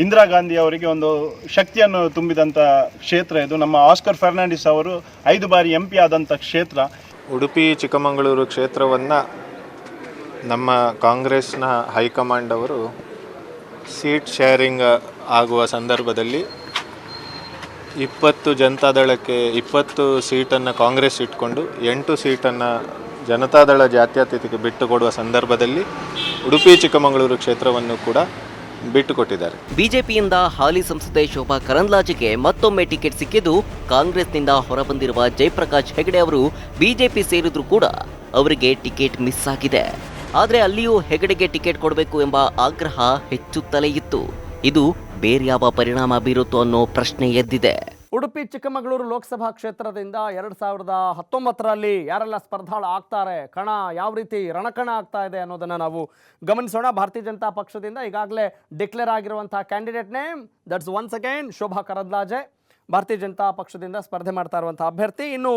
ಇಂದಿರಾ ಗಾಂಧಿ ಅವರಿಗೆ ಒಂದು ಶಕ್ತಿಯನ್ನು ತುಂಬಿದಂಥ ಕ್ಷೇತ್ರ ಇದು. ನಮ್ಮ ಆಸ್ಕರ್ ಫರ್ನಾಂಡಿಸ್ ಅವರು ಐದು ಬಾರಿ ಎಂ ಪಿ ಆದಂಥ ಕ್ಷೇತ್ರ. ಉಡುಪಿ ಚಿಕ್ಕಮಗಳೂರು ಕ್ಷೇತ್ರವನ್ನು ನಮ್ಮ ಕಾಂಗ್ರೆಸ್ನ ಹೈಕಮಾಂಡ್ ಅವರು ಸೀಟ್ ಶೇರಿಂಗ್ ಆಗುವ ಸಂದರ್ಭದಲ್ಲಿ ಇಪ್ಪತ್ತು ಜನತಾದಳಕ್ಕೆ ಇಪ್ಪತ್ತು ಸೀಟನ್ನು ಕಾಂಗ್ರೆಸ್ ಇಟ್ಕೊಂಡು ಎಂಟು ಸೀಟನ್ನು ಜನತಾದಳ ಜಾತ್ಯತೀತಕ್ಕೆ ಬಿಟ್ಟುಕೊಡುವ ಸಂದರ್ಭದಲ್ಲಿ ಉಡುಪಿ, ಚಿಕ್ಕಮಗಳೂರು ಕ್ಷೇತ್ರವನ್ನು ಕೂಡ ಬಿಟ್ಟುಕೊಟ್ಟಿದ್ದಾರೆ. ಬಿಜೆಪಿಯಿಂದ ಹಾಲಿ ಸಂಸದೆ ಶೋಭಾ ಕರಂದ್ಲಾಜೆಗೆ ಮತ್ತೊಮ್ಮೆ ಟಿಕೆಟ್ ಸಿಕ್ಕಿದ್ದು ಕಾಂಗ್ರೆಸ್ನಿಂದ ಹೊರಬಂದಿರುವ ಜಯಪ್ರಕಾಶ್ ಹೆಗಡೆ ಅವರು ಬಿಜೆಪಿ ಸೇರಿದ್ರು ಕೂಡ ಅವರಿಗೆ ಟಿಕೆಟ್ ಮಿಸ್ ಆಗಿದೆ. ಆದರೆ ಅಲ್ಲಿಯೂ ಹೆಗಡೆಗೆ ಟಿಕೆಟ್ ಕೊಡಬೇಕು ಎಂಬ ಆಗ್ರಹ ಹೆಚ್ಚುತ್ತಲೇ ಇತ್ತು. ಇದು ಬೇರ್ಯಾವ ಪರಿಣಾಮ ಬೀರುತ್ತೋ ಅನ್ನೋ ಪ್ರಶ್ನೆ ಎದ್ದಿದೆ. ಉಡುಪಿ, ಚಿಕ್ಕಮಗಳೂರು ಲೋಕಸಭಾ ಕ್ಷೇತ್ರದಿಂದ ಎರಡು ಸಾವಿರದ ಹತ್ತೊಂಬತ್ತರಲ್ಲಿ ಯಾರೆಲ್ಲ ಸ್ಪರ್ಧಾಳು ಆಗ್ತಾರೆ, ಕಣ ಯಾವ ರೀತಿ ರಣಕಣ ಆಗ್ತಾ ಇದೆ ಅನ್ನೋದನ್ನು ನಾವು ಗಮನಿಸೋಣ. ಭಾರತೀಯ ಜನತಾ ಪಕ್ಷದಿಂದ ಈಗಾಗಲೇ ಡಿಕ್ಲೇರ್ ಆಗಿರುವಂಥ candidate name, that's once again Shobha Karandlaje. Bharatiya Janata ಪಕ್ಷದಿಂದ ಸ್ಪರ್ಧೆ ಮಾಡ್ತಾ ಇರುವಂಥ ಅಭ್ಯರ್ಥಿ. ಇನ್ನು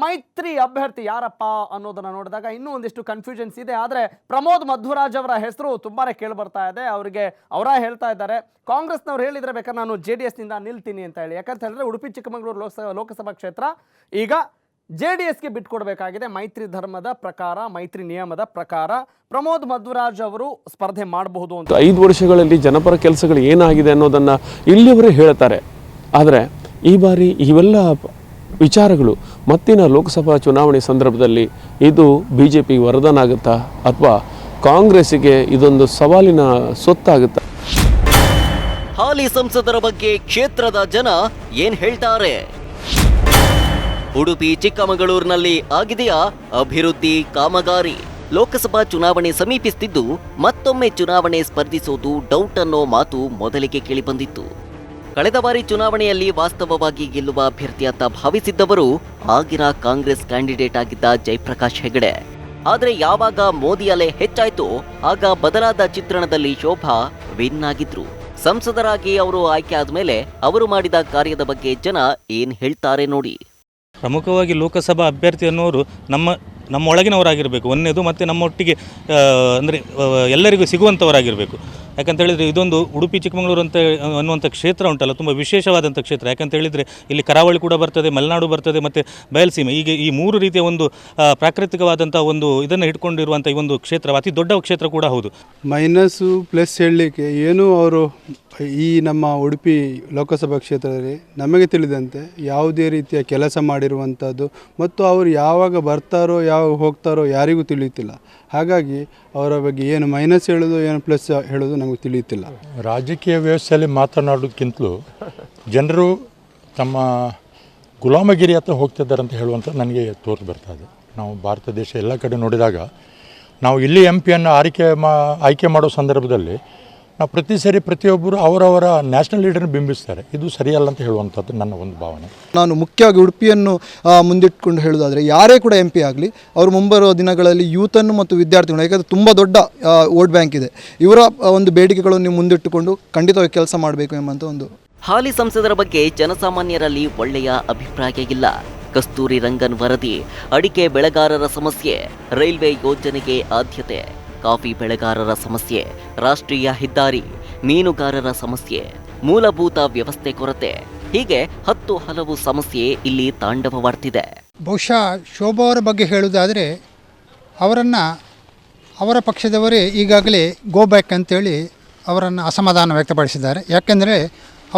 ಮೈತ್ರಿ ಅಭ್ಯರ್ಥಿ ಯಾರಪ್ಪ ಅನ್ನೋದನ್ನ ನೋಡಿದಾಗ ಇನ್ನೂ ಒಂದಿಷ್ಟು ಕನ್ಫ್ಯೂಷನ್ಸ್ ಇದೆ. ಆದರೆ ಪ್ರಮೋದ್ ಮಧುರಾಜ್ ಅವರ ಹೆಸರು ತುಂಬಾನೇ ಕೇಳಿ ಬರ್ತಾ ಇದೆ. ಅವರಿಗೆ ಅವರ ಹೇಳ್ತಾ ಇದ್ದಾರೆ. ಕಾಂಗ್ರೆಸ್ನವ್ರು ಹೇಳಿದ್ರೆ ಬೇಕಾದ್ರೆ ನಾನು ಜೆ ಡಿ ಎಸ್ನಿಂದ ನಿಲ್ತೀನಿ ಅಂತ ಹೇಳಿ. ಯಾಕಂತ ಹೇಳಿದ್ರೆ ಉಡುಪಿ, ಚಿಕ್ಕಮಗಳೂರು ಲೋಕಸಭಾ ಲೋಕಸಭಾ ಕ್ಷೇತ್ರ ಈಗ ಜೆ ಡಿ ಎಸ್ಗೆ ಬಿಟ್ಕೊಡ್ಬೇಕಾಗಿದೆ. ಮೈತ್ರಿ ಧರ್ಮದ ಪ್ರಕಾರ, ಮೈತ್ರಿ ನಿಯಮದ ಪ್ರಕಾರ ಪ್ರಮೋದ್ ಮಧ್ವರಾಜ್ ಅವರು ಸ್ಪರ್ಧೆ ಮಾಡಬಹುದು ಅಂತ. ಐದು ವರ್ಷಗಳಲ್ಲಿ ಜನಪರ ಕೆಲಸಗಳು ಏನಾಗಿದೆ ಅನ್ನೋದನ್ನು ಇಲ್ಲಿಯವರೇ ಹೇಳ್ತಾರೆ. ಆದರೆ ಈ ಬಾರಿ ಇವೆಲ್ಲ ವಿಚಾರಗಳು. ಮತ್ತಿನ ಲೋಕಸಭಾ ಚುನಾವಣೆ ಸಂದರ್ಭದಲ್ಲಿ ಇದು ಬಿ ಜೆ ಪಿ ವರದಾನ ಆಗುತ್ತಾ ಅಥವಾ ಕಾಂಗ್ರೆಸ್ಸಿಗೆ ಇದೊಂದು ಸವಾಲಿನ ಸೊತ್ತಾಗುತ್ತಾ? ಹಾಲಿ ಸಂಸದರ ಬಗ್ಗೆ ಕ್ಷೇತ್ರದ ಜನ ಏನ್ ಹೇಳ್ತಾರೆ? ಉಡುಪಿ, ಚಿಕ್ಕಮಗಳೂರಿನಲ್ಲಿ ಆಗಿದೆಯಾ ಅಭಿವೃದ್ಧಿ ಕಾಮಗಾರಿ? ಲೋಕಸಭಾ ಚುನಾವಣೆ ಸಮೀಪಿಸುತ್ತಿದ್ದು ಮತ್ತೊಮ್ಮೆ ಚುನಾವಣೆ ಸ್ಪರ್ಧಿಸೋದು ಡೌಟ್ ಅನ್ನೋ ಮಾತು ಮೊದಲಿಗೆ ಕೇಳಿಬಂದಿತ್ತು ಕಳೆದ ಬಾರಿ ಚುನಾವಣೆಯಲ್ಲಿ ವಾಸ್ತವವಾಗಿ ಗೆಲ್ಲುವ ಅಭ್ಯರ್ಥಿ ಅಂತ ಭಾವಿಸಿದ್ದವರು ಆಗಿನ ಕಾಂಗ್ರೆಸ್ ಕ್ಯಾಂಡಿಡೇಟ್ ಆಗಿದ್ದ ಜಯಪ್ರಕಾಶ್ ಹೆಗಡೆ. ಆದರೆ ಯಾವಾಗ ಮೋದಿ ಅಲೆ ಹೆಚ್ಚಾಯಿತು, ಆಗ ಬದಲಾದ ಚಿತ್ರಣದಲ್ಲಿ ಶೋಭಾ ವಿನ್ ಆಗಿದ್ರು. ಸಂಸದರಾಗಿ ಅವರು ಆಯ್ಕೆ ಆದ್ಮೇಲೆ ಅವರು ಮಾಡಿದ ಕಾರ್ಯದ ಬಗ್ಗೆ ಜನ ಏನ್ ಹೇಳ್ತಾರೆ ನೋಡಿ. ಪ್ರಮುಖವಾಗಿ ಲೋಕಸಭಾ ಅಭ್ಯರ್ಥಿ ಅನ್ನೋರು ನಮ್ಮ ನಮ್ಮೊಳಗಿನವರಾಗಿರಬೇಕು ಒಂದೇದು ಮತ್ತು ನಮ್ಮೊಟ್ಟಿಗೆ ಅಂದರೆ ಎಲ್ಲರಿಗೂ ಸಿಗುವಂಥವರಾಗಿರಬೇಕು ಯಾಕಂತ ಹೇಳಿದರೆ ಇದೊಂದು ಉಡುಪಿ, ಚಿಕ್ಕಮಗಳೂರು ಅಂತ ಅನ್ನುವಂಥ ಕ್ಷೇತ್ರ ಉಂಟಲ್ಲ, ತುಂಬ ವಿಶೇಷವಾದಂಥ ಕ್ಷೇತ್ರ. ಯಾಕಂತ ಹೇಳಿದರೆ ಇಲ್ಲಿ ಕರಾವಳಿ ಕೂಡ ಬರ್ತದೆ, ಮಲೆನಾಡು ಬರ್ತದೆ, ಮತ್ತು ಬಯಲುಸೀಮೆ. ಈಗ ಈ ಮೂರು ರೀತಿಯ ಒಂದು ಪ್ರಾಕೃತಿಕವಾದಂಥ ಒಂದು ಇದನ್ನು ಇಟ್ಕೊಂಡಿರುವಂಥ ಈ ಒಂದು ಕ್ಷೇತ್ರ, ಅತಿ ದೊಡ್ಡ ಕ್ಷೇತ್ರ ಕೂಡ ಹೌದು. ಮೈನಸ್ಸು ಪ್ಲಸ್ ಹೇಳಲಿಕ್ಕೆ ಏನೂ ಅವರು ಈ ನಮ್ಮ ಉಡುಪಿ ಲೋಕಸಭಾ ಕ್ಷೇತ್ರದಲ್ಲಿ ನಮಗೆ ತಿಳಿದಂತೆ ಯಾವುದೇ ರೀತಿಯ ಕೆಲಸ ಮಾಡಿರುವಂಥದ್ದು, ಮತ್ತು ಅವರು ಯಾವಾಗ ಬರ್ತಾರೋ, ಯಾವಾಗ ಹೋಗ್ತಾರೋ ಯಾರಿಗೂ ತಿಳಿಯುತ್ತಿಲ್ಲ. ಹಾಗಾಗಿ ಅವರ ಬಗ್ಗೆ ಏನು ಮೈನಸ್ ಹೇಳೋದು, ಏನು ಪ್ಲಸ್ ಹೇಳೋದು ನಮಗೆ ತಿಳಿಯುತ್ತಿಲ್ಲ. ರಾಜಕೀಯ ವ್ಯವಸ್ಥೆಯಲ್ಲಿ ಮಾತನಾಡೋದಕ್ಕಿಂತಲೂ ಜನರು ತಮ್ಮ ಗುಲಾಮಗಿರಿ ಹತ್ರ ಹೋಗ್ತಿದ್ದಾರೆ ಅಂತ ಹೇಳುವಂಥ ನನಗೆ ತೋರ್ದು ಬರ್ತಾ ಇದೆ. ನಾವು ಭಾರತ ದೇಶ ಎಲ್ಲ ಕಡೆ ನೋಡಿದಾಗ ನಾವು ಇಲ್ಲಿ ಎಂ ಪಿಯನ್ನು ಆಯ್ಕೆ ಮಾ, ಆಯ್ಕೆ ಮಾಡೋ ಸಂದರ್ಭದಲ್ಲಿ ನಾವು ಪ್ರತಿ ಸರಿ ಪ್ರತಿಯೊಬ್ಬರು ಅವರವರ ನ್ಯಾಷನಲ್ ಲೀಡರ್ನ ಬಿಂಬಿಸ್ತಾರೆ. ಇದು ಸರಿಯಲ್ಲ ಅಂತ ಹೇಳುವಂಥದ್ದು ನನ್ನ ಒಂದು ಭಾವನೆ. ನಾನು ಮುಖ್ಯವಾಗಿ ಉಡುಪಿಯನ್ನು ಮುಂದಿಟ್ಕೊಂಡು ಹೇಳೋದಾದರೆ ಯಾರೇ ಕೂಡ ಎಂ ಪಿ ಆಗಲಿ ಅವರು ಮುಂಬರುವ ದಿನಗಳಲ್ಲಿ ಯೂತನ್ನು ಮತ್ತು ವಿದ್ಯಾರ್ಥಿಗಳು ಯಾಕಂದರೆ ತುಂಬ ದೊಡ್ಡ ವೋಟ್ ಬ್ಯಾಂಕ್ ಇದೆ. ಇವರ ಒಂದು ಬೇಡಿಕೆಗಳನ್ನು ನೀವು ಮುಂದಿಟ್ಟುಕೊಂಡು ಖಂಡಿತವಾಗಿ ಕೆಲಸ ಮಾಡಬೇಕು ಎಂಬಂಥ ಒಂದು. ಹಾಲಿ ಸಂಸದರ ಬಗ್ಗೆ ಜನಸಾಮಾನ್ಯರಲ್ಲಿ ಒಳ್ಳೆಯ ಅಭಿಪ್ರಾಯ ಇಲ್ಲ. ಕಸ್ತೂರಿ ರಂಗನ್ ವರದಿ ಅಡಿಕೆ ಬೆಳೆಗಾರರ ಸಮಸ್ಯೆ ರೈಲ್ವೆ ಯೋಜನೆಗೆ ಆದ್ಯತೆ. ಕಾಫಿ ಬೆಳೆಗಾರರ ಸಮಸ್ಯೆ, ರಾಷ್ಟ್ರೀಯ ಹೆದ್ದಾರಿ, ಮೀನುಗಾರರ ಸಮಸ್ಯೆ, ಮೂಲಭೂತ ವ್ಯವಸ್ಥೆ ಕೊರತೆ. ಹೀಗೆ ಹತ್ತು ಹಲವು ಸಮಸ್ಯೆ ಇಲ್ಲಿ ತಾಂಡವವಾಡ್ತಿದೆ. ಬಹುಶಃ ಶೋಭಾ ಅವರ ಬಗ್ಗೆ ಹೇಳುವುದಾದರೆ, ಅವರನ್ನು, ಅವರ ಪಕ್ಷದವರೇ ಈಗಾಗಲೇ ಗೋ ಬ್ಯಾಕ್ ಅಂತೇಳಿ ಅವರನ್ನು ಅಸಮಾಧಾನ ವ್ಯಕ್ತಪಡಿಸಿದ್ದಾರೆ. ಯಾಕೆಂದರೆ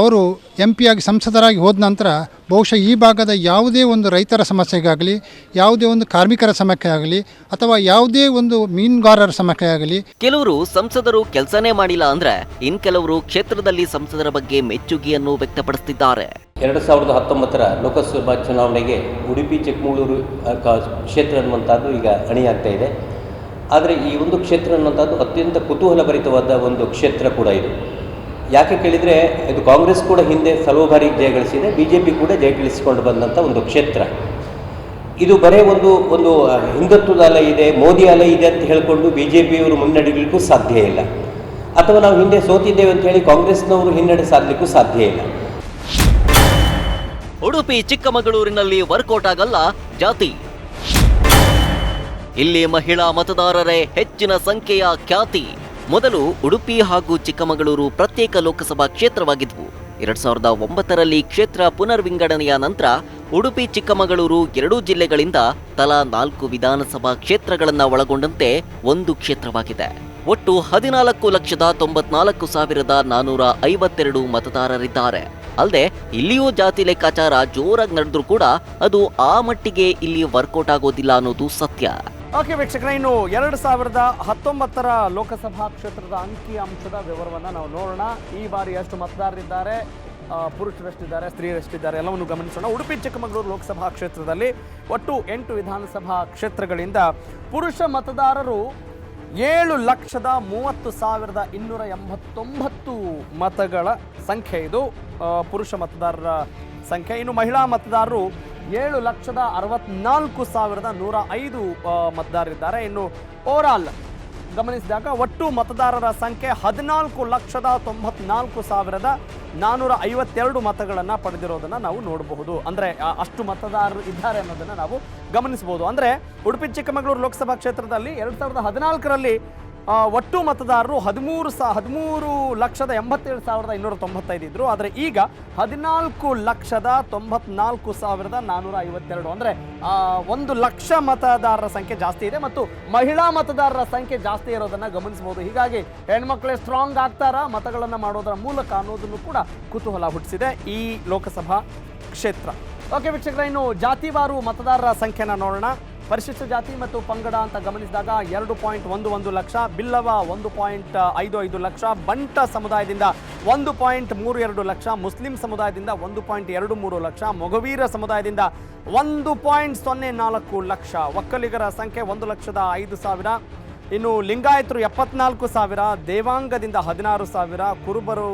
ಅವರು ಎಂ ಪಿಯಾಗಿ ಸಂಸದರಾಗಿ ಹೋದ ನಂತರ ಬಹುಶಃ ಈ ಭಾಗದ ಯಾವುದೇ ಒಂದು ರೈತರ ಸಮಸ್ಯೆಗಾಗಲಿ ಯಾವುದೇ ಒಂದು ಕಾರ್ಮಿಕರ ಸಮಸ್ಯೆ ಆಗಲಿ ಅಥವಾ ಯಾವುದೇ ಒಂದು ಮೀನುಗಾರರ ಸಮಸ್ಯೆ ಆಗಲಿ ಕೆಲವರು ಸಂಸದರು ಕೆಲಸನೇ ಮಾಡಿಲ್ಲ ಅಂದ್ರೆ ಇನ್ ಕೆಲವರು ಕ್ಷೇತ್ರದಲ್ಲಿ ಸಂಸದರ ಬಗ್ಗೆ ಮೆಚ್ಚುಗೆಯನ್ನು ವ್ಯಕ್ತಪಡಿಸುತ್ತಿದ್ದಾರೆ ಎರಡು ಸಾವಿರದ ಹತ್ತೊಂಬತ್ತರ ಲೋಕಸಭಾ ಚುನಾವಣೆಗೆ ಉಡುಪಿ ಚಿಕ್ಕಮಗಳೂರು ಕ್ಷೇತ್ರ ಅನ್ನುವಂಥದ್ದು ಈಗ ಅಣಿಯಾಗ್ತಾ ಇದೆ. ಆದರೆ ಈ ಒಂದು ಕ್ಷೇತ್ರ ಅನ್ನುವಂಥದ್ದು ಅತ್ಯಂತ ಕುತೂಹಲಭರಿತವಾದ ಒಂದು ಕ್ಷೇತ್ರ ಕೂಡ ಇದು. ಯಾಕೆ ಕೇಳಿದರೆ ಇದು ಕಾಂಗ್ರೆಸ್ ಕೂಡ ಹಿಂದೆ ಹಲವು ಬಾರಿ ಜಯಗಳಿಸಿದೆ ಬಿ ಜೆ ಪಿ ಕೂಡ ಜಯಗಳಿಸಿಕೊಂಡು ಬಂದಂಥ ಒಂದು ಕ್ಷೇತ್ರ. ಇದು ಬರೇ ಒಂದು ಒಂದು ಹಿಂದುತ್ವದ ಅಲೆ ಇದೆ, ಮೋದಿ ಅಲೆ ಇದೆ ಅಂತ ಹೇಳಿಕೊಂಡು ಬಿ ಜೆ ಪಿಯವರು ಮುನ್ನಡೆಯಲಿಕ್ಕೂ ಸಾಧ್ಯ ಇಲ್ಲ. ಅಥವಾ ನಾವು ಹಿಂದೆ ಸೋತಿದ್ದೇವೆ ಅಂತ ಹೇಳಿ ಕಾಂಗ್ರೆಸ್ನವರು ಹಿನ್ನಡೆ ಸಾಧಲಿಕ್ಕೂ ಸಾಧ್ಯ ಇಲ್ಲ. ಉಡುಪಿ ಚಿಕ್ಕಮಗಳೂರಿನಲ್ಲಿ ವರ್ಕೌಟ್ ಆಗಲ್ಲ ಜಾತಿ. ಇಲ್ಲಿ ಮಹಿಳಾ ಮತದಾರರೇ ಹೆಚ್ಚಿನ ಸಂಖ್ಯೆಯ ಖ್ಯಾತಿ. ಮೊದಲು ಉಡುಪಿ ಹಾಗೂ ಚಿಕ್ಕಮಗಳೂರು ಪ್ರತ್ಯೇಕ ಲೋಕಸಭಾ ಕ್ಷೇತ್ರವಾಗಿದ್ವು. ಎರಡ್ ಸಾವಿರದ ಒಂಬತ್ತರಲ್ಲಿ ಕ್ಷೇತ್ರ ಪುನರ್ವಿಂಗಡಣೆಯ ನಂತರ ಉಡುಪಿ, ಚಿಕ್ಕಮಗಳೂರು ಎರಡೂ ಜಿಲ್ಲೆಗಳಿಂದ ತಲಾ ನಾಲ್ಕು ವಿಧಾನಸಭಾ ಕ್ಷೇತ್ರಗಳನ್ನು ಒಳಗೊಂಡಂತೆ ಒಂದು ಕ್ಷೇತ್ರವಾಗಿದೆ. ಒಟ್ಟು ಹದಿನಾಲ್ಕು ಲಕ್ಷದ ತೊಂಬತ್ನಾಲ್ಕು ಸಾವಿರದ ನಾನೂರ ಐವತ್ತೆರಡು ಮತದಾರರಿದ್ದಾರೆ. ಅಲ್ಲದೆ ಇಲ್ಲಿಯೂ ಜಾತಿ ಲೆಕ್ಕಾಚಾರ ಜೋರಾಗಿ ನಡೆದ್ರೂ ಕೂಡ ಅದು ಆ ಮಟ್ಟಿಗೆ ಇಲ್ಲಿ ವರ್ಕೌಟ್ ಆಗೋದಿಲ್ಲ ಅನ್ನೋದು ಸತ್ಯ. ಓಕೆ ವೀಕ್ಷಕರ, ಇನ್ನು ಎರಡು ಸಾವಿರದ ಹತ್ತೊಂಬತ್ತರ ಲೋಕಸಭಾ ಕ್ಷೇತ್ರದ ಅಂಕಿ ಅಂಶದ ವಿವರವನ್ನು ನಾವು ನೋಡೋಣ. ಈ ಬಾರಿ ಎಷ್ಟು ಮತದಾರರಿದ್ದಾರೆ ಪುರುಷರಷ್ಟಿದ್ದಾರೆ ಸ್ತ್ರೀಯರಷ್ಟಿದ್ದಾರೆ ಎಲ್ಲವನ್ನು ಗಮನಿಸೋಣ. ಉಡುಪಿ, ಚಿಕ್ಕಮಗಳೂರು ಲೋಕಸಭಾ ಕ್ಷೇತ್ರದಲ್ಲಿ ಒಟ್ಟು ಎಂಟು ವಿಧಾನಸಭಾ ಕ್ಷೇತ್ರಗಳಿಂದ ಪುರುಷ ಮತದಾರರು ಏಳು ಲಕ್ಷದ ಮೂವತ್ತು ಸಾವಿರದ ಇನ್ನೂರ ಎಂಬತ್ತೊಂಬತ್ತು ಮತಗಳ ಸಂಖ್ಯೆ ಇದು. ಪುರುಷ ಮತದಾರರ ಸಂಖ್ಯೆ. ಇನ್ನು ಮಹಿಳಾ ಮತದಾರರು ಏಳು ಲಕ್ಷದ ಅರವತ್ನಾಲ್ಕು ಸಾವಿರದ ನೂರ ಐದು ಮತದಾರರಿದ್ದಾರೆ. ಇನ್ನು ಓವರಾಲ್ ಗಮನಿಸಿದಾಗ ಒಟ್ಟು ಮತದಾರರ ಸಂಖ್ಯೆ ಹದಿನಾಲ್ಕು ಲಕ್ಷದ ತೊಂಬತ್ನಾಲ್ಕು ಸಾವಿರದ ನಾನ್ನೂರ ಐವತ್ತೆರಡು ಮತಗಳನ್ನು ಪಡೆದಿರೋದನ್ನು ನಾವು ನೋಡಬಹುದು. ಅಂದರೆ ಅಷ್ಟು ಮತದಾರರು ಇದ್ದಾರೆ ಅನ್ನೋದನ್ನು ನಾವು ಗಮನಿಸಬಹುದು. ಅಂದರೆ, ಉಡುಪಿ ಚಿಕ್ಕಮಗಳೂರು ಲೋಕಸಭಾ ಕ್ಷೇತ್ರದಲ್ಲಿ ಎರಡು ಸಾವಿರದ ಹದಿನಾಲ್ಕರಲ್ಲಿ ಒಟ್ಟು ಮತದಾರರು ಹದಿಮೂರು ಸಾ ಹದಿಮೂರು ಲಕ್ಷದ ಎಂಬತ್ತೇಳು ಸಾವಿರದ ಇನ್ನೂರ ತೊಂಬತ್ತೈದು ಇದ್ದರು ಆದರೆ ಈಗ ಹದಿನಾಲ್ಕು ಲಕ್ಷದ ತೊಂಬತ್ನಾಲ್ಕು ಸಾವಿರದ ನಾನ್ನೂರ ಐವತ್ತೆರಡು. ಅಂದರೆ ಒಂದು ಲಕ್ಷ ಮತದಾರರ ಸಂಖ್ಯೆ ಜಾಸ್ತಿ ಇದೆ ಮತ್ತು ಮಹಿಳಾ ಮತದಾರರ ಸಂಖ್ಯೆ ಜಾಸ್ತಿ ಇರೋದನ್ನು ಗಮನಿಸಬಹುದು. ಹೀಗಾಗಿ ಹೆಣ್ಮಕ್ಳೇ ಸ್ಟ್ರಾಂಗ್ ಆಗ್ತಾರಾ? ಮತಗಳನ್ನು ಮಾಡೋದರ ಮೂಲಕ ಅನ್ನೋದನ್ನು ಕೂಡ ಕುತೂಹಲ ಹುಟ್ಟಿಸಿದೆ ಈ ಲೋಕಸಭಾ ಕ್ಷೇತ್ರ. ಓಕೆ, ವೀಕ್ಷಕರ, ಇನ್ನು ಜಾತಿವಾರು ಮತದಾರರ ಸಂಖ್ಯೆನ ನೋಡೋಣ. ಪರಿಶಿಷ್ಟ ಜಾತಿ ಮತ್ತು ಪಂಗಡ ಅಂತ ಗಮನಿಸಿದಾಗ ಎರಡು ಪಾಯಿಂಟ್ ಒಂದು ಒಂದು ಲಕ್ಷ, ಬಿಲ್ಲವ ಒಂದು ಪಾಯಿಂಟ್ ಐದು ಐದು ಲಕ್ಷ, ಬಂಟ ಸಮುದಾಯದಿಂದ ಒಂದು ಪಾಯಿಂಟ್ ಮೂರು ಎರಡು ಲಕ್ಷ, ಮುಸ್ಲಿಂ ಸಮುದಾಯದಿಂದ ಒಂದು ಪಾಯಿಂಟ್ ಎರಡು ಮೂರು ಲಕ್ಷ ಮೊಗವೀರ ಸಮುದಾಯದಿಂದ ಒಂದು ಪಾಯಿಂಟ್ ಸೊನ್ನೆ ನಾಲ್ಕು ಲಕ್ಷ, ಒಕ್ಕಲಿಗರ ಸಂಖ್ಯೆ ಒಂದು ಲಕ್ಷದ ಐದು ಸಾವಿರ, ಇನ್ನು ಲಿಂಗಾಯತರು ಎಪ್ಪತ್ನಾಲ್ಕು ಸಾವಿರ, ದೇವಾಂಗದಿಂದ ಹದಿನಾರು ಸಾವಿರ, ಕುರುಬರು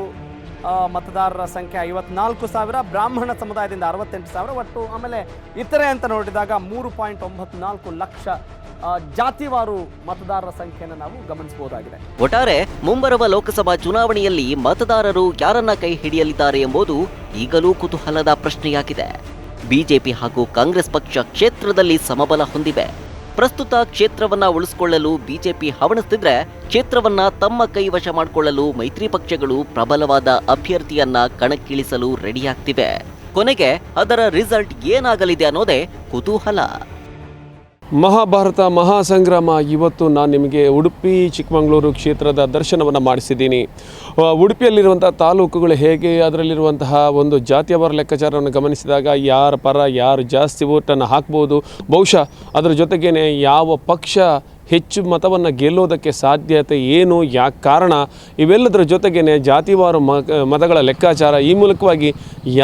ಮತದಾರರ ಸಂಖ್ಯೆ ಐವತ್ನಾಲ್ಕು ಸಾವಿರ, ಬ್ರಾಹ್ಮಣ ಸಮುದಾಯದಿಂದ ಅರವತ್ತೆಂಟು ಸಾವಿರ, ಒಟ್ಟು ಆಮೇಲೆ ಇತರೆ ಅಂತ ನೋಡಿದಾಗ ಮೂರು ಪಾಯಿಂಟ್ ಒಂಬತ್ನಾಲ್ಕು ಲಕ್ಷ ಜಾತಿವಾರು ಮತದಾರರ ಸಂಖ್ಯೆಯನ್ನು ನಾವು ಗಮನಿಸಬಹುದಾಗಿದೆ. ಒಟ್ಟಾರೆ ಮುಂಬರುವ ಲೋಕಸಭಾ ಚುನಾವಣೆಯಲ್ಲಿ ಮತದಾರರು ಯಾರನ್ನ ಕೈ ಹಿಡಿಯಲಿದ್ದಾರೆ ಎಂಬುದು ಈಗಲೂ ಕುತೂಹಲದ ಪ್ರಶ್ನೆಯಾಗಿದೆ. ಬಿಜೆಪಿ ಹಾಗೂ ಕಾಂಗ್ರೆಸ್ ಪಕ್ಷ ಕ್ಷೇತ್ರದಲ್ಲಿ ಸಮಬಲ ಹೊಂದಿವೆ. ಪ್ರಸ್ತುತ ಕ್ಷೇತ್ರವನ್ನ ಉಳಿಸಿಕೊಳ್ಳಲು ಬಿಜೆಪಿ ಹವಣಿಸ್ತಿದ್ರೆ ಕ್ಷೇತ್ರವನ್ನ ತಮ್ಮ ಕೈವಶ ಮಾಡಿಕೊಳ್ಳಲು ಮೈತ್ರಿ ಪಕ್ಷಗಳು ಪ್ರಬಲವಾದ ಅಭ್ಯರ್ಥಿಯನ್ನ ಕಣಕ್ಕಿಳಿಸಲು ರೆಡಿಯಾಗ್ತಿವೆ. ಕೊನೆಗೆ ಅದರ ರಿಸಲ್ಟ್ ಏನಾಗಲಿದೆ ಅನ್ನೋದೇ ಕುತೂಹಲ. ಮಹಾಭಾರತ, ಮಹಾಸಂಗ್ರಾಮ. ಇವತ್ತು ನಾನು ನಿಮಗೆ ಉಡುಪಿ, ಚಿಕ್ಕಮಗಳೂರು ಕ್ಷೇತ್ರದ ದರ್ಶನವನ್ನು ಮಾಡಿಸಿದ್ದೀನಿ. ಉಡುಪಿಯಲ್ಲಿರುವಂಥ ತಾಲೂಕುಗಳು ಹೇಗೆ? ಅದರಲ್ಲಿರುವಂತಹ ಒಂದು ಜಾತಿಯವರ ಲೆಕ್ಕಾಚಾರವನ್ನು ಗಮನಿಸಿದಾಗ ಯಾರ ಪರ, ಯಾರು ಜಾಸ್ತಿ ಓಟನ್ನು ಹಾಕ್ಬೋದು? ಬಹುಶಃ ಅದರ ಜೊತೆಗೇ ಯಾವ ಪಕ್ಷ ಹೆಚ್ಚು ಮತವನ್ನು ಗೆಲ್ಲೋದಕ್ಕೆ ಸಾಧ್ಯತೆ ಏನು ಯಾಕೆ ಕಾರಣ? ಇವೆಲ್ಲದರ ಜೊತೆಗೇ ಜಾತಿವಾರು ಮತಗಳ ಲೆಕ್ಕಾಚಾರ ಈ ಮೂಲಕವಾಗಿ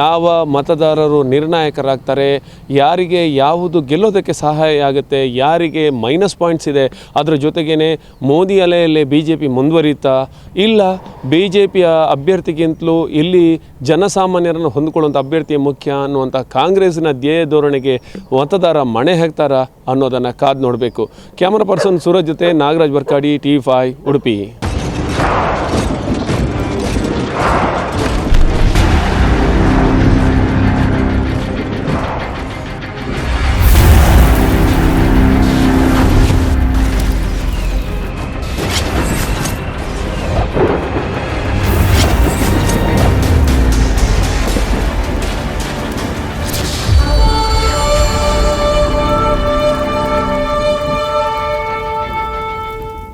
ಯಾವ ಮತದಾರರು ನಿರ್ಣಾಯಕರಾಗ್ತಾರೆ? ಯಾರಿಗೆ ಯಾವುದು ಗೆಲ್ಲೋದಕ್ಕೆ ಸಹಾಯ ಆಗುತ್ತೆ? ಯಾರಿಗೆ ಮೈನಸ್ ಪಾಯಿಂಟ್ಸ್ ಇದೆ? ಅದರ ಜೊತೆಗೇ ಮೋದಿ ಅಲೆಯಲ್ಲೇ ಬಿ ಜೆ ಪಿ ಮುಂದುವರಿಯುತ್ತಾ? ಇಲ್ಲ ಬಿ ಜೆ ಪಿಯ ಅಭ್ಯರ್ಥಿಗಿಂತಲೂ ಇಲ್ಲಿ ಜನಸಾಮಾನ್ಯರನ್ನು ಹೊಂದಿಕೊಳ್ಳುವಂಥ ಅಭ್ಯರ್ಥಿ ಮುಖ್ಯ ಅನ್ನುವಂಥ ಕಾಂಗ್ರೆಸ್ನ ಧ್ಯೇಯ ಧೋರಣೆಗೆ ಮತದಾರ ಮಣೆ ಹಾಕ್ತಾರ ಅನ್ನೋದನ್ನು ಕಾದು ನೋಡಬೇಕು. ಕ್ಯಾಮರಾ ಪರ್ಸನ್ ಸೂರಜ್ ಜೊತೆ ನಾಗರಾಜ್ ಬರ್ಕಾಡಿ ಟಿ ಫೈ ಉಡುಪಿ.